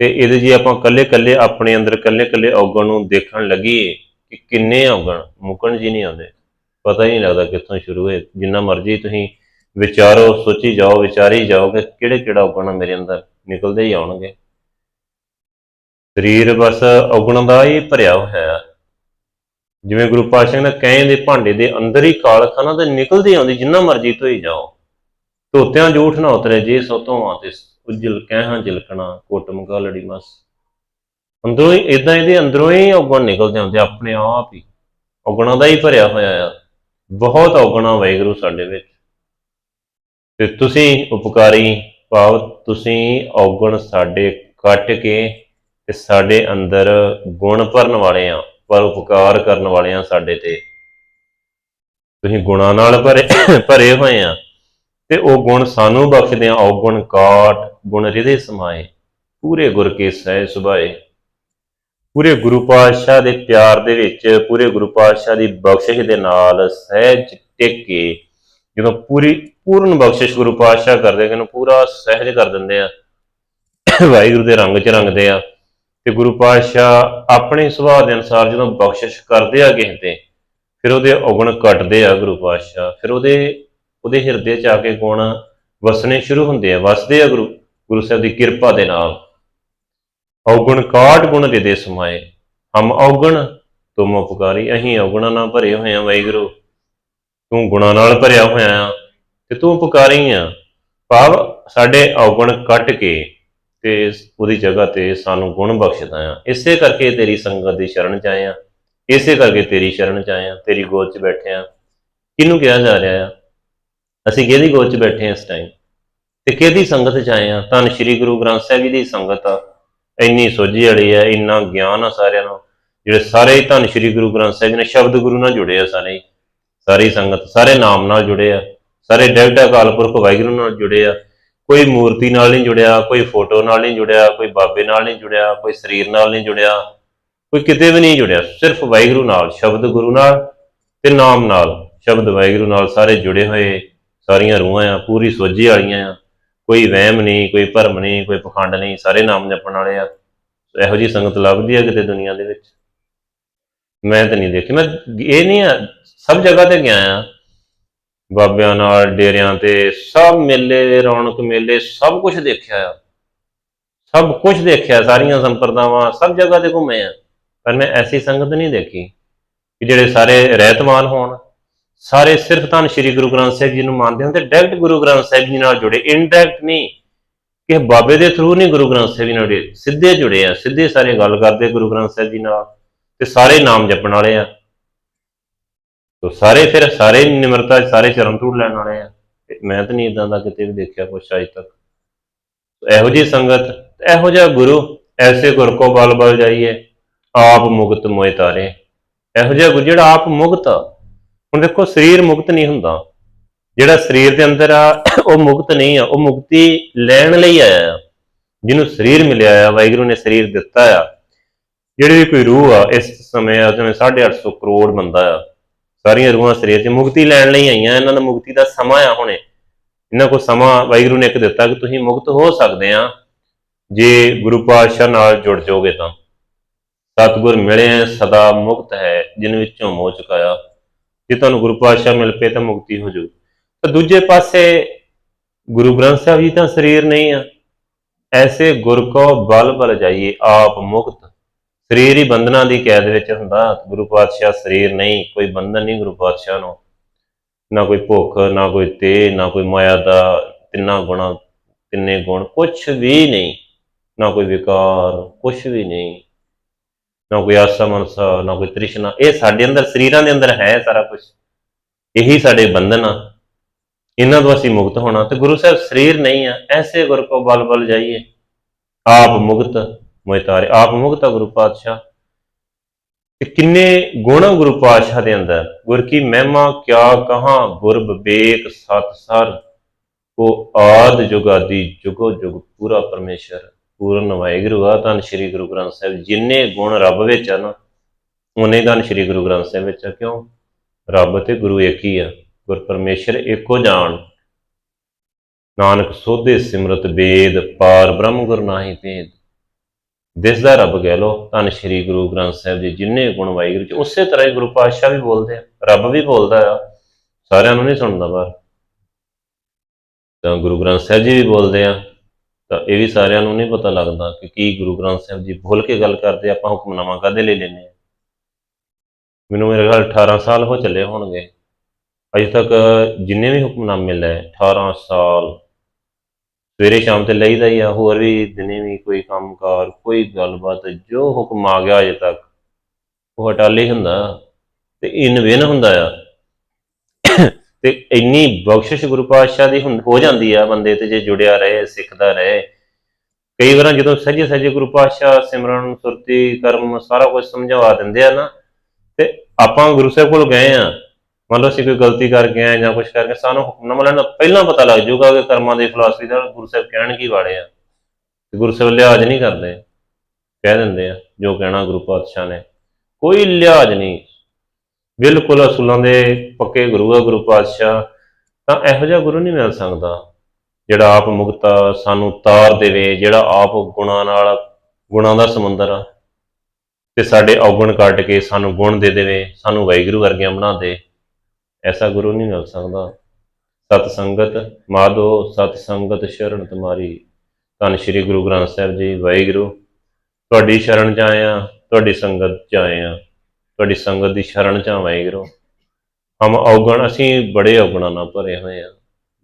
ਤੇ ਇਹਦੇ ਜੀ ਆਪਾਂ ਕੱਲੇ ਕੱਲੇ ਆਪਣੇ ਅੰਦਰ ਕੱਲੇ ਕੱਲੇ ਔਗਣ ਨੂੰ ਦੇਖਣ ਲੱਗੀਏ ਕਿ ਕਿੰਨੇ ਔਗਣ, ਮੁਕਣ ਜੀ ਨਹੀਂ ਆਉਂਦੇ। ਪਤਾ ਹੀ ਨਹੀਂ ਲੱਗਦਾ ਕਿੱਥੋਂ ਸ਼ੁਰੂ ਹੋਏ। ਜਿੰਨਾ ਮਰਜ਼ੀ ਤੁਸੀਂ ਵਿਚਾਰੋ, ਸੋਚੀ ਜਾਓ, ਵਿਚਾਰੀ ਜਾਓ ਕਿ ਕਿਹੜੇ ਕਿਹੜਾ ਔਗਣ ਮੇਰੇ ਅੰਦਰ ਨਿਕਲਦੇ ਹੀ ਆਉਣਗੇ। ਸਰੀਰ ਬਸ ਔਗਣ ਦਾ ਹੀ ਭਰਿਆ ਹੋਇਆ ਹੈ। ਜਿਵੇਂ ਗੁਰੂ ਪਾਤਸ਼ਾਹ ਨੇ ਕਹੇ ਦੇ ਭਾਂਡੇ ਦੇ ਅੰਦਰ ਹੀ ਕਾਲਖ ਨਾ ਤੇ ਨਿਕਲਦੀ ਆਉਂਦੀ, ਜਿੰਨਾ ਮਰਜ਼ੀ ਧੋਈ ਜਾਓ। ਧੋਤਿਆਂ ਜੂਠ ਨਾ ਉਤਰੇ, ਜੇ ਸੋ ਧੋਵਾਂ ਤੇ ਉਜਲ ਕਹਿਹਾਂ ਜਿਲਕਣਾ ਕੋਟ ਮੁਕਾ ਲੜੀ ਮਸ ਅੰਦਰੋਂ ਹੀ ਇਦਾਂ ਇਹਦੇ ਅੰਦਰੋਂ ਹੀ ਔਗਣ ਨਿਕਲਦੇ ਹੁੰਦੇ ਆਪਣੇ ਆਪ ਹੀ। ਔਗਣਾਂ ਦਾ ਹੀ ਭਰਿਆ ਹੋਇਆ ਆ। ਬਹੁਤ ਔਗਣਾ ਵਾਹਿਗੁਰੂ ਸਾਡੇ ਵਿੱਚ। ਤੇ ਤੁਸੀਂ ਉਪਕਾਰੀ ਭਾਵ ਤੁਸੀਂ ਔਗਣ ਸਾਡੇ ਕੱਟ ਕੇ ਤੇ ਸਾਡੇ ਅੰਦਰ ਗੁਣ ਭਰਨ ਵਾਲੇ ਆ, ਪਰ ਉਪਕਾਰ ਕਰਨ ਵਾਲੇ ਆ ਸਾਡੇ ਤੇ। ਤੁਸੀਂ ਗੁਣਾਂ ਨਾਲ ਭਰੇ ਭਰੇ ਹੋਏ ਆ। ਤੇ ਉਹ ਗੁਣ ਸਾਨੂੰ ਬਖਸ਼ਦੇ ਆ ਔਗਣ ਕਾਟ, ਗੁਣ ਰਿਦੇ ਸਮਾਏ, ਪੂਰੇ ਗੁਰ ਕੇ ਸਹਿ ਸੁਭਾਏ। ਪੂਰੇ ਗੁਰੂ ਪਾਤਸ਼ਾਹ ਦੇ ਪਿਆਰ ਦੇ ਵਿੱਚ, ਪੂਰੇ ਗੁਰੂ ਪਾਤਸ਼ਾਹ ਦੀ ਬਖਸ਼ਿਸ਼ ਦੇ ਨਾਲ ਸਹਿਜ ਟਿਕ ਕੇ ਜਦੋਂ ਪੂਰੀ ਪੂਰਨ ਬਖਸ਼ਿਸ਼ ਗੁਰੂ ਪਾਤਸ਼ਾਹ ਕਰਦੇ ਕਿ ਇਹਨੂੰ ਪੂਰਾ ਸਹਿਜ ਕਰ ਦਿੰਦੇ ਆ, ਵਾਹਿਗੁਰੂ ਦੇ ਰੰਗ 'ਚ ਰੰਗਦੇ ਆ, ਤੇ ਗੁਰੂ ਪਾਤਸ਼ਾਹ ਆਪਣੇ ਸੁਭਾਅ ਦੇ ਅਨੁਸਾਰ ਜਦੋਂ ਬਖਸ਼ਿਸ਼ ਕਰਦੇ ਆ ਕਿਸੇ ਤੇ, ਫਿਰ ਉਹਦੇ ਔਗਣ ਕੱਟਦੇ ਆ ਗੁਰੂ ਪਾਤਸ਼ਾਹ, ਫਿਰ ਉਹਦੇ ਉਹਦੇ ਹਿਰਦੇ 'ਚ ਆ ਕੇ ਗੁਣ ਵਸਣੇ ਸ਼ੁਰੂ ਹੁੰਦੇ ਆ, ਵਸਦੇ ਆ ਗੁਰੂ ਗੁਰੂ ਸਾਹਿਬ ਦੀ ਕਿਰਪਾ ਦੇ ਨਾਲ। ਔਗਣ ਕਾਟ ਗੁਣ ਦੇ ਦੇ ਸਮਾਏ, ਹਮ ਔਗਣ ਤੁਮ ਉਪਕਾਰੀ, ਅਹੀਂ ਔਗਣਾਂ ਨਾਲ ਭਰੇ ਹੋਏ ਆ ਵਾਹਿਗੁਰੂ। ਤੂੰ ਗੁਣਾਂ ਨਾਲ ਭਰਿਆ ਹੋਇਆ ਆ ਤੇ ਤੂੰ ਉਪਕਾਰੀ ਆ। ਭਾਵ ਸਾਡੇ ਔਗਣ ਕੱਟ ਕੇ ਤੇ ਉਹਦੀ ਜਗ੍ਹਾ ਤੇ ਸਾਨੂੰ ਗੁਣ ਬਖਸ਼ਦਾ ਆ। ਇਸੇ ਕਰਕੇ ਤੇਰੀ ਸੰਗਤ ਦੀ ਸ਼ਰਨ ਚ ਆਏ ਆ। ਇਸੇ ਕਰਕੇ ਤੇਰੀ ਸ਼ਰਨ ਚ ਆਏ ਆ, ਤੇਰੀ ਗੋਦ ਚ ਬੈਠੇ ਆ। ਕਿਹਨੂੰ ਕਿਹਾ ਜਾ ਰਿਹਾ ਆ? ਅਸੀਂ ਕਿਹਦੀ ਗੋਦ ਚ ਬੈਠੇ ਹਾਂ ਇਸ ਟਾਈਮ ਤੇ ਕਿਹਦੀ ਸੰਗਤ ਚ ਆਏ ਹਾਂ? ਧੰਨ ਸ਼੍ਰੀ ਗੁਰੂ ਗ੍ਰੰਥ ਸਾਹਿਬ ਜੀ ਦੀ ਸੰਗਤ ਆ। ਇੰਨੀ ਸੋਝੀ ਵਾਲੀ ਆ ਇੰਨਾ ਗਿਆਨ ਆ ਸਾਰਿਆਂ ਨੂੰ। ਜਿਹੜੇ ਸਾਰੇ ਹੀ ਧੰਨ ਸ਼੍ਰੀ ਗੁਰੂ ਗ੍ਰੰਥ ਸਾਹਿਬ ਜੀ ਨੇ ਸ਼ਬਦ ਗੁਰੂ ਨਾਲ ਜੁੜੇ ਆ ਸਾਰੇ ਸਾਰੀ ਸੰਗਤ, ਸਾਰੇ ਨਾਮ ਨਾਲ ਜੁੜੇ ਆ। ਸਾਰੇ ਡੈਵਟਾ ਕਾਲਪੁਰਖ ਵਾਹਿਗੁਰੂ ਨਾਲ ਜੁੜੇ ਆ। ਕੋਈ ਮੂਰਤੀ ਨਾਲ ਨਹੀਂ ਜੁੜਿਆ, ਕੋਈ ਫੋਟੋ ਨਾਲ ਨਹੀਂ ਜੁੜਿਆ, ਕੋਈ ਬਾਬੇ ਨਾਲ ਨਹੀਂ ਜੁੜਿਆ, ਕੋਈ ਸਰੀਰ ਨਾਲ ਨਹੀਂ ਜੁੜਿਆ, ਕੋਈ ਕਿਤੇ ਵੀ ਨਹੀਂ ਜੁੜਿਆ। ਸਿਰਫ ਵਾਹਿਗੁਰੂ ਨਾਲ, ਸ਼ਬਦ ਗੁਰੂ ਨਾਲ ਤੇ ਨਾਮ ਨਾਲ ਸ਼ਬਦ ਵਾਹਿਗੁਰੂ ਨਾਲ ਸਾਰੇ ਜੁੜੇ ਹੋਏ। ਸਾਰੀਆਂ ਰੂਹਾਂ ਆ, ਪੂਰੀ ਸੋਝੀ ਵਾਲੀਆਂ ਆ। ਕੋਈ ਵਹਿਮ ਨਹੀਂ, ਕੋਈ ਭਰਮ ਨਹੀਂ, ਕੋਈ ਪਖੰਡ ਨਹੀਂ, ਸਾਰੇ ਨਾਮ ਜਪਣ ਵਾਲੇ ਆ। ਇਹੋ ਜੀ ਸੰਗਤ ਲੱਭਦੀ ਆ ਕਿਤੇ ਦੁਨੀਆ ਦੇ ਵਿੱਚ? ਮੈਂ ਤਾਂ ਨਹੀਂ ਦੇਖੀ। ਮੈਂ ਇਹ ਨਹੀਂ ਆ, ਸਭ ਜਗ੍ਹਾ ਤੇ ਗਿਆ ਆ। ਬਾਬਿਆਂ ਨਾਲ, ਡੇਰਿਆਂ ਤੇ, ਸਭ ਮੇਲੇ, ਰੌਣਕ ਮੇਲੇ, ਸਭ ਕੁਝ ਦੇਖਿਆ ਆ। ਸਭ ਕੁਝ ਦੇਖਿਆ, ਸਾਰੀਆਂ ਸੰਪਰਦਾਵਾਂ, ਸਭ ਜਗ੍ਹਾ ਤੇ ਘੁੰਮੇ ਆ। ਪਰ ਮੈਂ ਐਸੀ ਸੰਗਤ ਨਹੀਂ ਦੇਖੀ ਕਿ ਜਿਹੜੇ ਸਾਰੇ ਰਹਿਤਮਾਨ ਹੋਣ। ਸਾਰੇ ਸਿਰਫ ਤਾਂ ਸ਼੍ਰੀ ਗੁਰੂ ਗ੍ਰੰਥ ਸਾਹਿਬ ਜੀ ਨੂੰ ਮੰਨਦੇ ਹਨ ਤੇ ਡਾਇਰੈਕਟ ਗੁਰੂ ਗ੍ਰੰਥ ਸਾਹਿਬ ਜੀ ਨਾਲ ਜੁੜੇ ਇਨਡਾਇਰੈਕਟ ਨਹੀਂ। ਕਿ ਬਾਬੇ ਦੇ ਥਰੂ ਨਹੀਂ ਗੁਰੂ ਗ੍ਰੰਥ ਸਾਹਿਬ ਜੀ ਨਾਲ ਜੁੜੇ, ਸਿੱਧੇ ਜੁੜੇ ਆ, ਸਿੱਧੇ ਸਾਰੇ ਗੱਲ ਕਰਦੇ ਗੁਰੂ ਗ੍ਰੰਥ ਸਾਹਿਬ ਜੀ ਨਾਲ ਤੇ ਸਾਰੇ ਨਾਮ ਜਪਣ ਵਾਲੇ ਆ। ਤੋ ਸਾਰੇ ਫਿਰ ਸਾਰੇ ਨਿਮਰਤਾ ਸਾਰੇ ਚਰਨ ਧੂੜ ਲੈਣ ਵਾਲੇ ਆ। ਮੈਂ ਤਾਂ ਨਹੀਂ ਇਦਾਂ ਦਾ ਕਿਤੇ ਵੀ ਦੇਖਿਆ ਕੁਛ ਅਜੇ ਤੱਕ। ਇਹੋ ਜੀ ਸੰਗਤ, ਇਹੋ ਜਿਹਾ ਗੁਰੂ, ਐਸੇ ਗੁਰ ਕੋ ਬਲ ਬਲ ਜਾਈਏ, ਆਪ ਮੁਕਤ ਮੋਇ ਤਾਰੇ। ਇਹੋ ਜਿਹਾ ਗੁਰੂ ਜਿਹੜਾ ਆਪ ਮੁਕਤ ਆ। ਹੁਣ ਦੇਖੋ, ਸਰੀਰ ਮੁਕਤ ਨਹੀਂ ਹੁੰਦਾ। ਜਿਹੜਾ ਸਰੀਰ ਦੇ ਅੰਦਰ ਆ, ਉਹ ਮੁਕਤ ਨਹੀਂ ਆ। ਉਹ ਮੁਕਤੀ ਲੈਣ ਲਈ ਆਇਆ ਆ। ਜਿਹਨੂੰ ਸਰੀਰ ਮਿਲਿਆ ਆ, ਵਾਹਿਗੁਰੂ ਨੇ ਸਰੀਰ ਦਿੱਤਾ ਆ। ਜਿਹੜੀ ਵੀ ਕੋਈ ਰੂਹ ਆ, ਇਸ ਸਮੇਂ ਆ, ਜਿਵੇਂ 850 ਕਰੋੜ ਬੰਦਾ ਆ, ਸਾਰੀਆਂ ਰੂਹਾਂ ਸਰੀਰ 'ਚ ਮੁਕਤੀ ਲੈਣ ਲਈ ਆਈਆਂ। ਇਹਨਾਂ ਦਾ ਮੁਕਤੀ ਦਾ ਸਮਾਂ ਆ ਹੁਣੇ। ਇਹਨਾਂ ਕੋਲ ਸਮਾਂ, ਵਾਹਿਗੁਰੂ ਨੇ ਇੱਕ ਦਿੱਤਾ ਕਿ ਤੁਸੀਂ ਮੁਕਤ ਹੋ ਸਕਦੇ ਆ। ਜੇ ਗੁਰੂ ਪਾਤਸ਼ਾਹ ਨਾਲ ਜੁੜ ਜਾਓਗੇ ਤਾਂ। ਸਤਿਗੁਰ ਮਿਲੇ ਸਦਾ ਮੁਕਤ ਹੈ, ਜਿਨ ਵਿੱਚੋਂ ਮੋਹ ਚੁਕਾਇਆ। ਜੇ ਤੁਹਾਨੂੰ ਗੁਰੂ ਪਾਤਸ਼ਾਹ ਮਿਲ ਪਏ ਤਾਂ ਮੁਕਤੀ ਹੋ ਜਾਊ। ਤਾਂ ਦੂਜੇ ਪਾਸੇ ਗੁਰੂ ਗ੍ਰੰਥ ਸਾਹਿਬ ਜੀ ਤਾਂ ਸਰੀਰ ਨਹੀਂ ਆ। ਐਸੇ ਗੁਰ ਕੋ ਬਲ ਬਲ ਜਾਈਏ ਆਪ ਮੁਕਤ। ਸਰੀਰ ਹੀ ਬੰਧਨਾਂ ਦੀ ਕੈਦ ਵਿੱਚ ਹੁੰਦਾ। ਗੁਰੂ ਪਾਤਸ਼ਾਹ ਸਰੀਰ ਨਹੀਂ, ਕੋਈ ਬੰਧਨ ਨਹੀਂ ਗੁਰੂ ਪਾਤਸ਼ਾਹ ਨੂੰ। ਨਾ ਕੋਈ ਭੁੱਖ, ਨਾ ਕੋਈ ਤੇ ਨਾ ਕੋਈ ਮਾਇਆ ਦਾ ਤਿੰਨਾਂ ਗੁਣਾ, ਤਿੰਨੇ ਗੁਣ ਕੁਝ ਵੀ ਨਹੀਂ। ਨਾ ਕੋਈ ਵਿਕਾਰ ਕੁਝ ਵੀ ਨਹੀਂ। ਨਾ ਕੋਈ ਆਸਾ ਮਨਸਾ ਨਾ ਕੋਈ ਤ੍ਰਿਸ਼ਨਾ। ਇਹ ਸਾਡੇ ਅੰਦਰ, ਸਰੀਰਾਂ ਦੇ ਅੰਦਰ ਹੈ ਸਾਰਾ ਕੁਝ ਇਹੀ ਸਾਡੇ ਬੰਧਨ ਆ। ਇਹਨਾਂ ਤੋਂ ਅਸੀਂ ਮੁਕਤ ਹੋਣਾ। ਤੇ ਗੁਰੂ ਸਾਹਿਬ ਸਰੀਰ ਨਹੀਂ ਆ। ਐਸੇ ਗੁਰ ਕੋ ਬਲ ਬਲ ਜਾਈਏ। ਆਪ ਮੁਕਤ ਮੋਇ ਤਾਰੇ। ਆਪ ਮੁਕਤ ਆ ਗੁਰੂ ਪਾਤਸ਼ਾਹ। ਤੇ ਕਿੰਨੇ ਗੁਣ ਗੁਰੂ ਪਾਤਸ਼ਾਹ ਦੇ ਅੰਦਰ। ਗੁਰ ਕੀ ਮਹਿਮਾ ਕਿਆ ਕਹਾਂ ਗੁਰ ਵਿਵੇਕ ਸਤ ਸਰ। ਉਹ ਆਦ ਜੁਗਾਦੀ ਜੁਗੋ ਜੁਗ ਪੂਰਾ ਪਰਮੇਸ਼ਰ। ਪੂਰਨ ਵਾਹਿਗੁਰੂ ਆ, ਧੰਨ ਸ਼੍ਰੀ ਗੁਰੂ ਗ੍ਰੰਥ ਸਾਹਿਬ ਜਿੰਨੇ ਗੁਣ ਰੱਬ ਵਿੱਚ ਆ ਨਾ, ਉਹਨੇ ਧੰਨ ਸ਼੍ਰੀ ਗੁਰੂ ਗ੍ਰੰਥ ਸਾਹਿਬ ਵਿੱਚ ਆ। ਕਿਉਂ? ਰੱਬ ਤੇ ਗੁਰੂ ਇੱਕ ਹੀ ਆ। ਗੁਰ ਪਰਮੇਸ਼ਰ ਇੱਕੋ ਜਾਣ। ਨਾਨਕ ਸੋਧੇ ਸਿਮਰਤ ਵੇਦ ਪਾਰ ਬ੍ਰਹਮ ਗੁਰ ਨਾਹੀ ਭੇਦ। ਦਿਸਦਾ ਰੱਬ ਕਹਿ ਲੋ ਧੰਨ ਸ਼੍ਰੀ ਗੁਰੂ ਗ੍ਰੰਥ ਸਾਹਿਬ ਜੀ, ਜਿੰਨੇ ਗੁਣ ਵਾਹਿਗੁਰੂ ਜੀ। ਉਸੇ ਤਰ੍ਹਾਂ ਹੀ ਗੁਰੂ ਪਾਤਸ਼ਾਹ ਵੀ ਬੋਲਦੇ ਆ। ਰੱਬ ਵੀ ਬੋਲਦਾ ਆ। ਸਾਰਿਆਂ ਨੂੰ ਨਹੀਂ ਸੁਣਦਾ ਪਰ ਤਾਂ ਗੁਰੂ ਗ੍ਰੰਥ ਸਾਹਿਬ ਜੀ ਵੀ ਬੋਲਦੇ ਆ। ਤਾਂ ਇਹ ਵੀ ਸਾਰਿਆਂ ਨੂੰ ਨਹੀਂ ਪਤਾ ਲੱਗਦਾ ਕਿ ਕੀ ਗੁਰੂ ਗ੍ਰੰਥ ਸਾਹਿਬ ਜੀ ਭੁੱਲ ਕੇ ਗੱਲ ਕਰਦੇ, ਆਪਾਂ ਹੁਕਮਨਾਮਾ ਕਾਹਦੇ ਲਈ ਲੈਨੇ ਆ ਮੈਨੂੰ ਮੇਰੇ ਖਿਆਲ 18 ਸਾਲ ਹੋ ਚੱਲੇ ਹੋਣਗੇ। ਅਜੇ ਤੱਕ ਜਿੰਨੇ ਵੀ ਹੁਕਮਨਾਮੇ ਲੈ 18 ਸਾਲ, ਸਵੇਰੇ ਸ਼ਾਮ ਤੇ ਲਈਦਾ ਹੀ ਆ, ਹੋਰ ਵੀ ਦਿਨੇ ਵੀ ਕੋਈ ਕੰਮਕਾਰ, ਕੋਈ ਗੱਲਬਾਤ, ਜੋ ਹੁਕਮ ਆ ਗਿਆ ਅਜੇ ਤੱਕ, ਉਹ ਹਟਾਲੇ ਹੁੰਦਾ ਤੇ ਇਨ ਵਿਨ ਹੁੰਦਾ ਆ। ਤੇ ਇੰਨੀ ਬਖਸ਼ਿਸ਼ ਗੁਰੂ ਪਾਤਸ਼ਾਹ ਦੀ ਹੁੰਦ- ਹੋ ਜਾਂਦੀ ਆ ਬੰਦੇ ਤੇ ਜੇ ਜੁੜਿਆ ਰਹੇ, ਸਿੱਖਦਾ ਰਹੇ। ਕਈ ਵਾਰ ਜਦੋਂ ਸੱਜੇ ਸੱਜੇ ਗੁਰੂ ਪਾਤਸ਼ਾਹ ਸਿਮਰਨ, ਸੁਰਤੀ, ਕਰਮ ਸਾਰਾ ਕੁਝ ਸਮਝਾ ਦਿੰਦੇ ਆ ਨਾ, ਤੇ ਆਪਾਂ ਗੁਰੂ ਸਾਹਿਬ ਕੋਲ ਗਏ ਆ, ਮੰਨ ਲਓ ਅਸੀਂ ਕੋਈ ਗਲਤੀ ਕਰਕੇ ਆਏ ਜਾਂ ਕੁਝ ਕਰਕੇ, ਸਾਨੂੰ ਹੁਕਮਨਾਮਾ ਲੈਣ ਦਾ ਪਹਿਲਾਂ ਪਤਾ ਲੱਗ ਜਾਊਗਾ ਕਿ ਕਰਮਾਂ ਦੀ ਫਿਲਾਸਫੀ ਦਾ ਗੁਰੂ ਸਾਹਿਬ ਕਹਿਣ ਕੀ ਵਾਲੇ ਆ। ਤੇ ਗੁਰੂ ਸਾਹਿਬ ਲਿਹਾਜ਼ ਨਹੀਂ ਕਰਦੇ, ਕਹਿ ਦਿੰਦੇ ਆ ਜੋ ਕਹਿਣਾ ਗੁਰੂ ਪਾਤਸ਼ਾਹ ਨੇ। ਕੋਈ ਲਿਹਾਜ਼ ਨਹੀਂ। ਬਿਲਕੁਲ ਅਸੂਲਾਂ ਦੇ ਪੱਕੇ ਗੁਰੂ ਆ, ਗੁਰੂ ਪਾਤਸ਼ਾਹ। ਤਾਂ ਇਹੋ ਜਿਹਾ ਗੁਰੂ ਨਹੀਂ ਮਿਲ ਸਕਦਾ, ਜਿਹੜਾ ਆਪ ਮੁਕਤਾ ਸਾਨੂੰ ਤਾਰ ਦੇਵੇ, ਜਿਹੜਾ ਆਪ ਗੁਣਾਂ ਨਾਲ, ਗੁਣਾਂ ਦਾ ਸਮੁੰਦਰ ਆ। ਤੇ ਸਾਡੇ ਔਗਣ ਕੱਢ ਕੇ ਸਾਨੂੰ ਗੁਣ ਦੇ ਦੇਵੇ, ਸਾਨੂੰ ਵਾਹਿਗੁਰੂ ਵਰਗਿਆਂ ਬਣਾ ਦੇ। ਐਸਾ ਗੁਰੂ ਨਹੀਂ ਮਿਲ ਸਕਦਾ। ਸਤ ਸੰਗਤ ਮਾਧੋ, ਸਤ ਸੰਗਤ ਸ਼ਰਨ ਤੁਮਾਰੀ। ਧੰਨ ਸ਼੍ਰੀ ਗੁਰੂ ਗ੍ਰੰਥ ਸਾਹਿਬ ਜੀ, ਵਾਹਿਗੁਰੂ। ਤੁਹਾਡੀ ਸ਼ਰਨ ਚ ਆਏ ਆ, ਤੁਹਾਡੀ ਸੰਗਤ ਚ ਆਏ ਆ। ਤੁਹਾਡੀ ਸੰਗਤ ਦੀ ਸ਼ਰਨ ਚ ਆ ਵਾਹਿਗੁਰੂ। ਹਮ ਔਗਣ, ਅਸੀਂ ਬੜੇ ਔਗਣਾਂ ਨਾਲ ਭਰੇ ਹੋਏ ਆ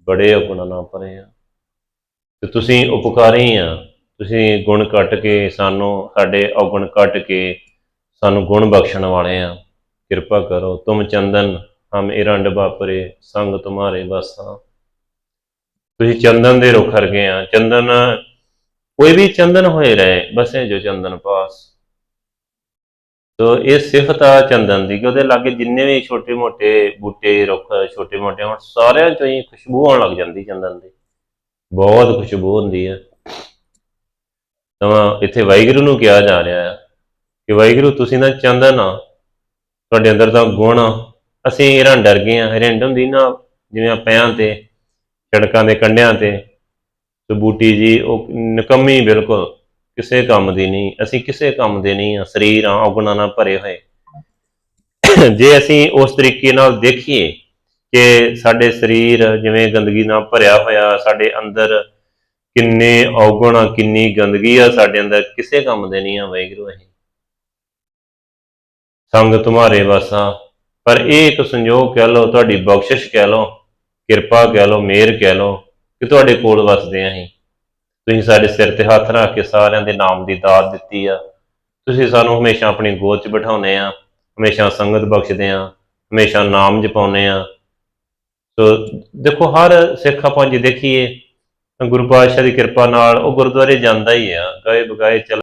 ਬੜੇ ਔਗਣਾਂ ਨਾਲ ਭਰੇ ਆ ਤੇ ਤੁਸੀਂ ਉਪਕਾਰੀ ਆ ਤੁਸੀਂ ਗੁਣ ਕੱਟ ਕੇ ਸਾਨੂੰ, ਸਾਡੇ ਔਗਣ ਕੱਟ ਕੇ ਸਾਨੂੰ ਗੁਣ ਬਖਸ਼ਣ ਵਾਲੇ ਆ ਕਿਰਪਾ ਕਰੋ। ਤੁਮ ਚੰਦਨ, ਹਮ ਇਰੰਡ ਬਾਪਰੇ ਸੰਗ ਤੁਮਾਰੇ ਬਸਾਂ ਤੁਸੀਂ ਚੰਦਨ ਦੇ ਰੁੱਖ ਵਰਗੇ ਆ ਚੰਦਨ, ਕੋਈ ਵੀ ਚੰਦਨ ਹੋਏ ਰਹੇ, ਬਸੇ ਜੋ ਚੰਦਨ ਪਾਸ। ਤੋ ਇਹ ਸਿਫਤ ਆ ਚੰਦਨ ਦੀ ਕਿ ਉਹਦੇ ਲਾਗੇ ਜਿੰਨੇ ਵੀ ਛੋਟੇ ਮੋਟੇ ਬੂਟੇ, ਰੁੱਖ, ਛੋਟੇ ਮੋਟੇ ਹੁਣ, ਸਾਰਿਆਂ ਚੋਂ ਹੀ ਖੁਸ਼ਬੂ ਆਉਣ ਲੱਗ ਜਾਂਦੀ ਚੰਦਨ ਦੀ। ਬਹੁਤ ਖੁਸ਼ਬੂ ਹੁੰਦੀ ਹੈ ਤਾਂ ਇੱਥੇ ਵਾਹਿਗੁਰੂ ਨੂੰ ਕਿਹਾ ਜਾ ਰਿਹਾ ਹੈ ਕਿ ਵਾਹਿਗੁਰੂ, ਤੁਸੀਂ ਨਾ ਚੰਦਨ ਆ, ਤੁਹਾਡੇ ਅੰਦਰ ਤਾਂ ਗੁਣ ਆ। ਅਸੀਂ ਇਹਨਾਂ ਡਰ ਗਏ ਆ। ਰਿੰਡ ਹੁੰਦੀ ਨਾ, ਜਿਵੇਂ ਪਿਆਂ ਤੇ, ਸੜਕਾਂ ਦੇ ਕੰਢਿਆਂ ਤੇ ਤੇ ਬੂਟੀ ਜੀ, ਉਹ ਨਿਕੰਮੀ ਬਿਲਕੁਲ ਕਿਸੇ ਕੰਮ ਦੀ ਨਹੀਂ, ਅਸੀਂ ਕਿਸੇ ਕੰਮ ਦੇ ਨਹੀਂ ਆ ਸਰੀਰ ਆ ਔਗਣਾਂ ਨਾਲ ਭਰੇ ਹੋਏ। ਜੇ ਅਸੀਂ ਉਸ ਤਰੀਕੇ ਨਾਲ ਦੇਖੀਏ ਕਿ ਸਾਡੇ ਸਰੀਰ ਜਿਵੇਂ ਗੰਦਗੀ ਨਾਲ ਭਰਿਆ ਹੋਇਆ, ਸਾਡੇ ਅੰਦਰ ਕਿੰਨੇ ਔਗਣ ਆ, ਕਿੰਨੀ ਗੰਦਗੀ ਆ, ਸਾਡੇ ਅੰਦਰ ਕਿਸੇ ਕੰਮ ਦੇ ਨਹੀਂ ਆ, ਵਾਹਿਗੁਰੂ ਅਸੀਂ। ਸੰਗ ਤੁਮਾਰੇ ਵਾਸਾ, ਪਰ ਇਹ ਇੱਕ ਸੰਜੋਗ ਕਹਿ ਲਓ, ਤੁਹਾਡੀ ਬਖਸ਼ਿਸ਼ ਕਹਿ ਲਓ, ਕਿਰਪਾ ਕਹਿ ਲਓ, ਮਿਹਰ ਕਹਿ ਲਓ ਕਿ ਤੁਹਾਡੇ ਕੋਲ ਵਸਦੇ ਆਂ ਅਸੀਂ। ਤੁਸੀਂ ਸਾਡੇ ਸਿਰ ਤੇ ਹੱਥ ਰੱਖ ਕੇ ਸਾਰਿਆਂ ਦੇ ਨਾਮ ਦੀ ਦਾਤ ਦਿੱਤੀ ਆ। ਤੁਸੀਂ ਸਾਨੂੰ ਹਮੇਸ਼ਾ ਆਪਣੀ ਗੋਦ 'ਚ ਬਿਠਾਉਂਦੇ ਆ, ਹਮੇਸ਼ਾ ਸੰਗਤ ਬਖਸ਼ਦੇ ਆ, ਹਮੇਸ਼ਾ ਨਾਮ ਜਪਾਉਂਦੇ ਆ। ਸੋ ਦੇਖੋ, ਹਰ ਸਿੱਖ ਆਪਾਂ ਜੇ ਦੇਖੀਏ ਗੁਰੂ ਪਾਤਸ਼ਾਹ ਦੀ ਕਿਰਪਾ ਨਾਲ ਉਹ ਗੁਰਦੁਆਰੇ ਜਾਂਦਾ ਹੀ ਆ, ਗਏ ਬਗਾਏ ਚੱਲ